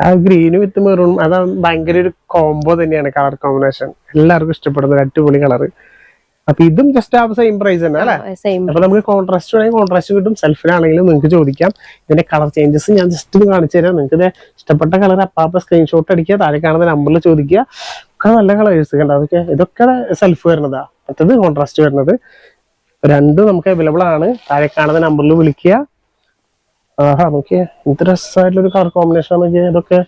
ആ ഗ്രീനും വിത്ത് മെറൂൺ അതാണ് ഭയങ്കര ഒരു കോംബോ തന്നെയാണ് കളർ കോമ്പിനേഷൻ എല്ലാവർക്കും ഇഷ്ടപ്പെടുന്ന ഒരു അടിപൊളി കളർ അപ്പൊ ഇതും ജസ്റ്റ് ആ സെയിം പ്രൈസ് തന്നെ അല്ലെ? അപ്പൊ നമുക്ക് കോൺട്രാസ്റ്റ് വേണമെങ്കിൽ കോൺട്രാസ്റ്റ് കിട്ടും. സെൽഫിലാണെങ്കിലും നിങ്ങൾക്ക് ചോദിക്കാം. ഇതിന്റെ കളർ ചേഞ്ചസ് ഞാൻ ജസ്റ്റ് കാണിച്ചു തരാം. നിങ്ങൾക്ക് ഇഷ്ടപ്പെട്ട കളർ അപ്പാപ്പ സ്ക്രീൻഷോട്ട് അടിക്കുക. താഴെ കാണുന്ന നമ്പറിൽ ചോദിക്കുക. ഒക്കെ നല്ല കളേഴ്സ് കണ്ട? അതൊക്കെ ഇതൊക്കെ സെൽഫ് വരുന്നതാ. മറ്റത് കോൺട്രാസ്റ്റ് വരുന്നത്. രണ്ടും നമുക്ക് അവൈലബിൾ ആണ്. താഴെ കാണുന്ന നമ്പറിൽ വിളിക്കുക. ആഹാ നോക്കിയ. എന്ത് രസമായിട്ടുള്ള ഒരു കളർ കോമ്പിനേഷൻ നോക്കിയാൽ ഇതൊക്കെ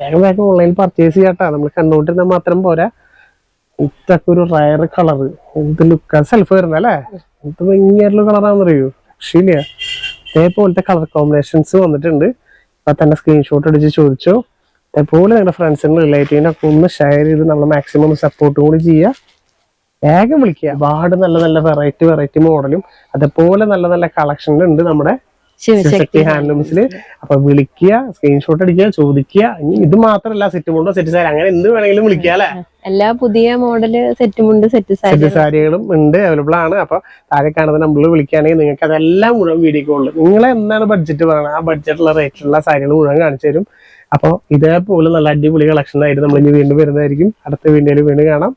വേഗം വേഗം ഓൺലൈനിൽ പർച്ചേസ് ചെയ്യാട്ടാ. നമ്മൾ കണ്ടുകൊണ്ടിരുന്നാൽ മാത്രം പോരാ. ഇതൊക്കെ റയർ കളർ സെൽഫ് വരുന്ന അല്ലേ? എന്ത് കളറാന്ന് അറിയൂ രക്ഷയില്ല ഇതേപോലത്തെ കളർ കോമ്പിനേഷൻസ് വന്നിട്ടുണ്ട്. അപ്പൊ തന്നെ സ്ക്രീൻഷോട്ട് അടിച്ച് ചോദിച്ചു. അതേപോലെ നിങ്ങളുടെ ഫ്രണ്ട്സിനും റിലേറ്റീവിനൊക്കെ ഒന്ന് ഷെയർ ചെയ്ത് നമ്മൾ മാക്സിമം സപ്പോർട്ട് കൂടി ചെയ്യുക വേഗം വിളിക്കുക. ഒരുപാട് നല്ല നല്ല വെറൈറ്റി വെറൈറ്റി മോഡലും അതേപോലെ നല്ല നല്ല കളക്ഷനിലുണ്ട് നമ്മുടെ ശിവശക്തി ഹാൻഡ്ലൂംസിൽ അപ്പൊ വിളിക്കുക സ്ക്രീൻഷോട്ട് അടിക്കുക ചോദിക്കുക. ഇനി ഇത് മാത്രമല്ല സെറ്റ് മുണ്ടോ സെറ്റ് സാരി. അങ്ങനെ എന്ത് വേണമെങ്കിലും വിളിക്കുക അല്ലെ? എല്ലാ പുതിയ മോഡൽ സെറ്റ് മുണ്ട് സെറ്റ് സാരി സെറ്റ് സാരികളും. ഉണ്ട് അവൈലബിൾ ആണ്. അപ്പൊ താഴെ കാണുന്ന നമ്പറിൽ വിളിക്കുകയാണെങ്കിൽ നിങ്ങൾക്ക് അതെല്ലാം മുഴുവൻ വീഡിയോ കോളിൽ നിങ്ങൾ എന്താണ് ബഡ്ജറ്റ് പറയുന്നത് ആ ബഡ്ജറ്റുള്ള റേറ്റിലുള്ള സാരികൾ മുഴുവൻ കാണിച്ചു തരും. അപ്പോൾ ഇതേപോലെ നല്ല അടിപൊളി കളക്ഷൻ ആയിട്ട് നമ്മൾ ഇനി വീണ്ടും വരുന്നതായിരിക്കും. അടുത്ത വീഡിയോയിൽ വീണ്ടും കാണാം.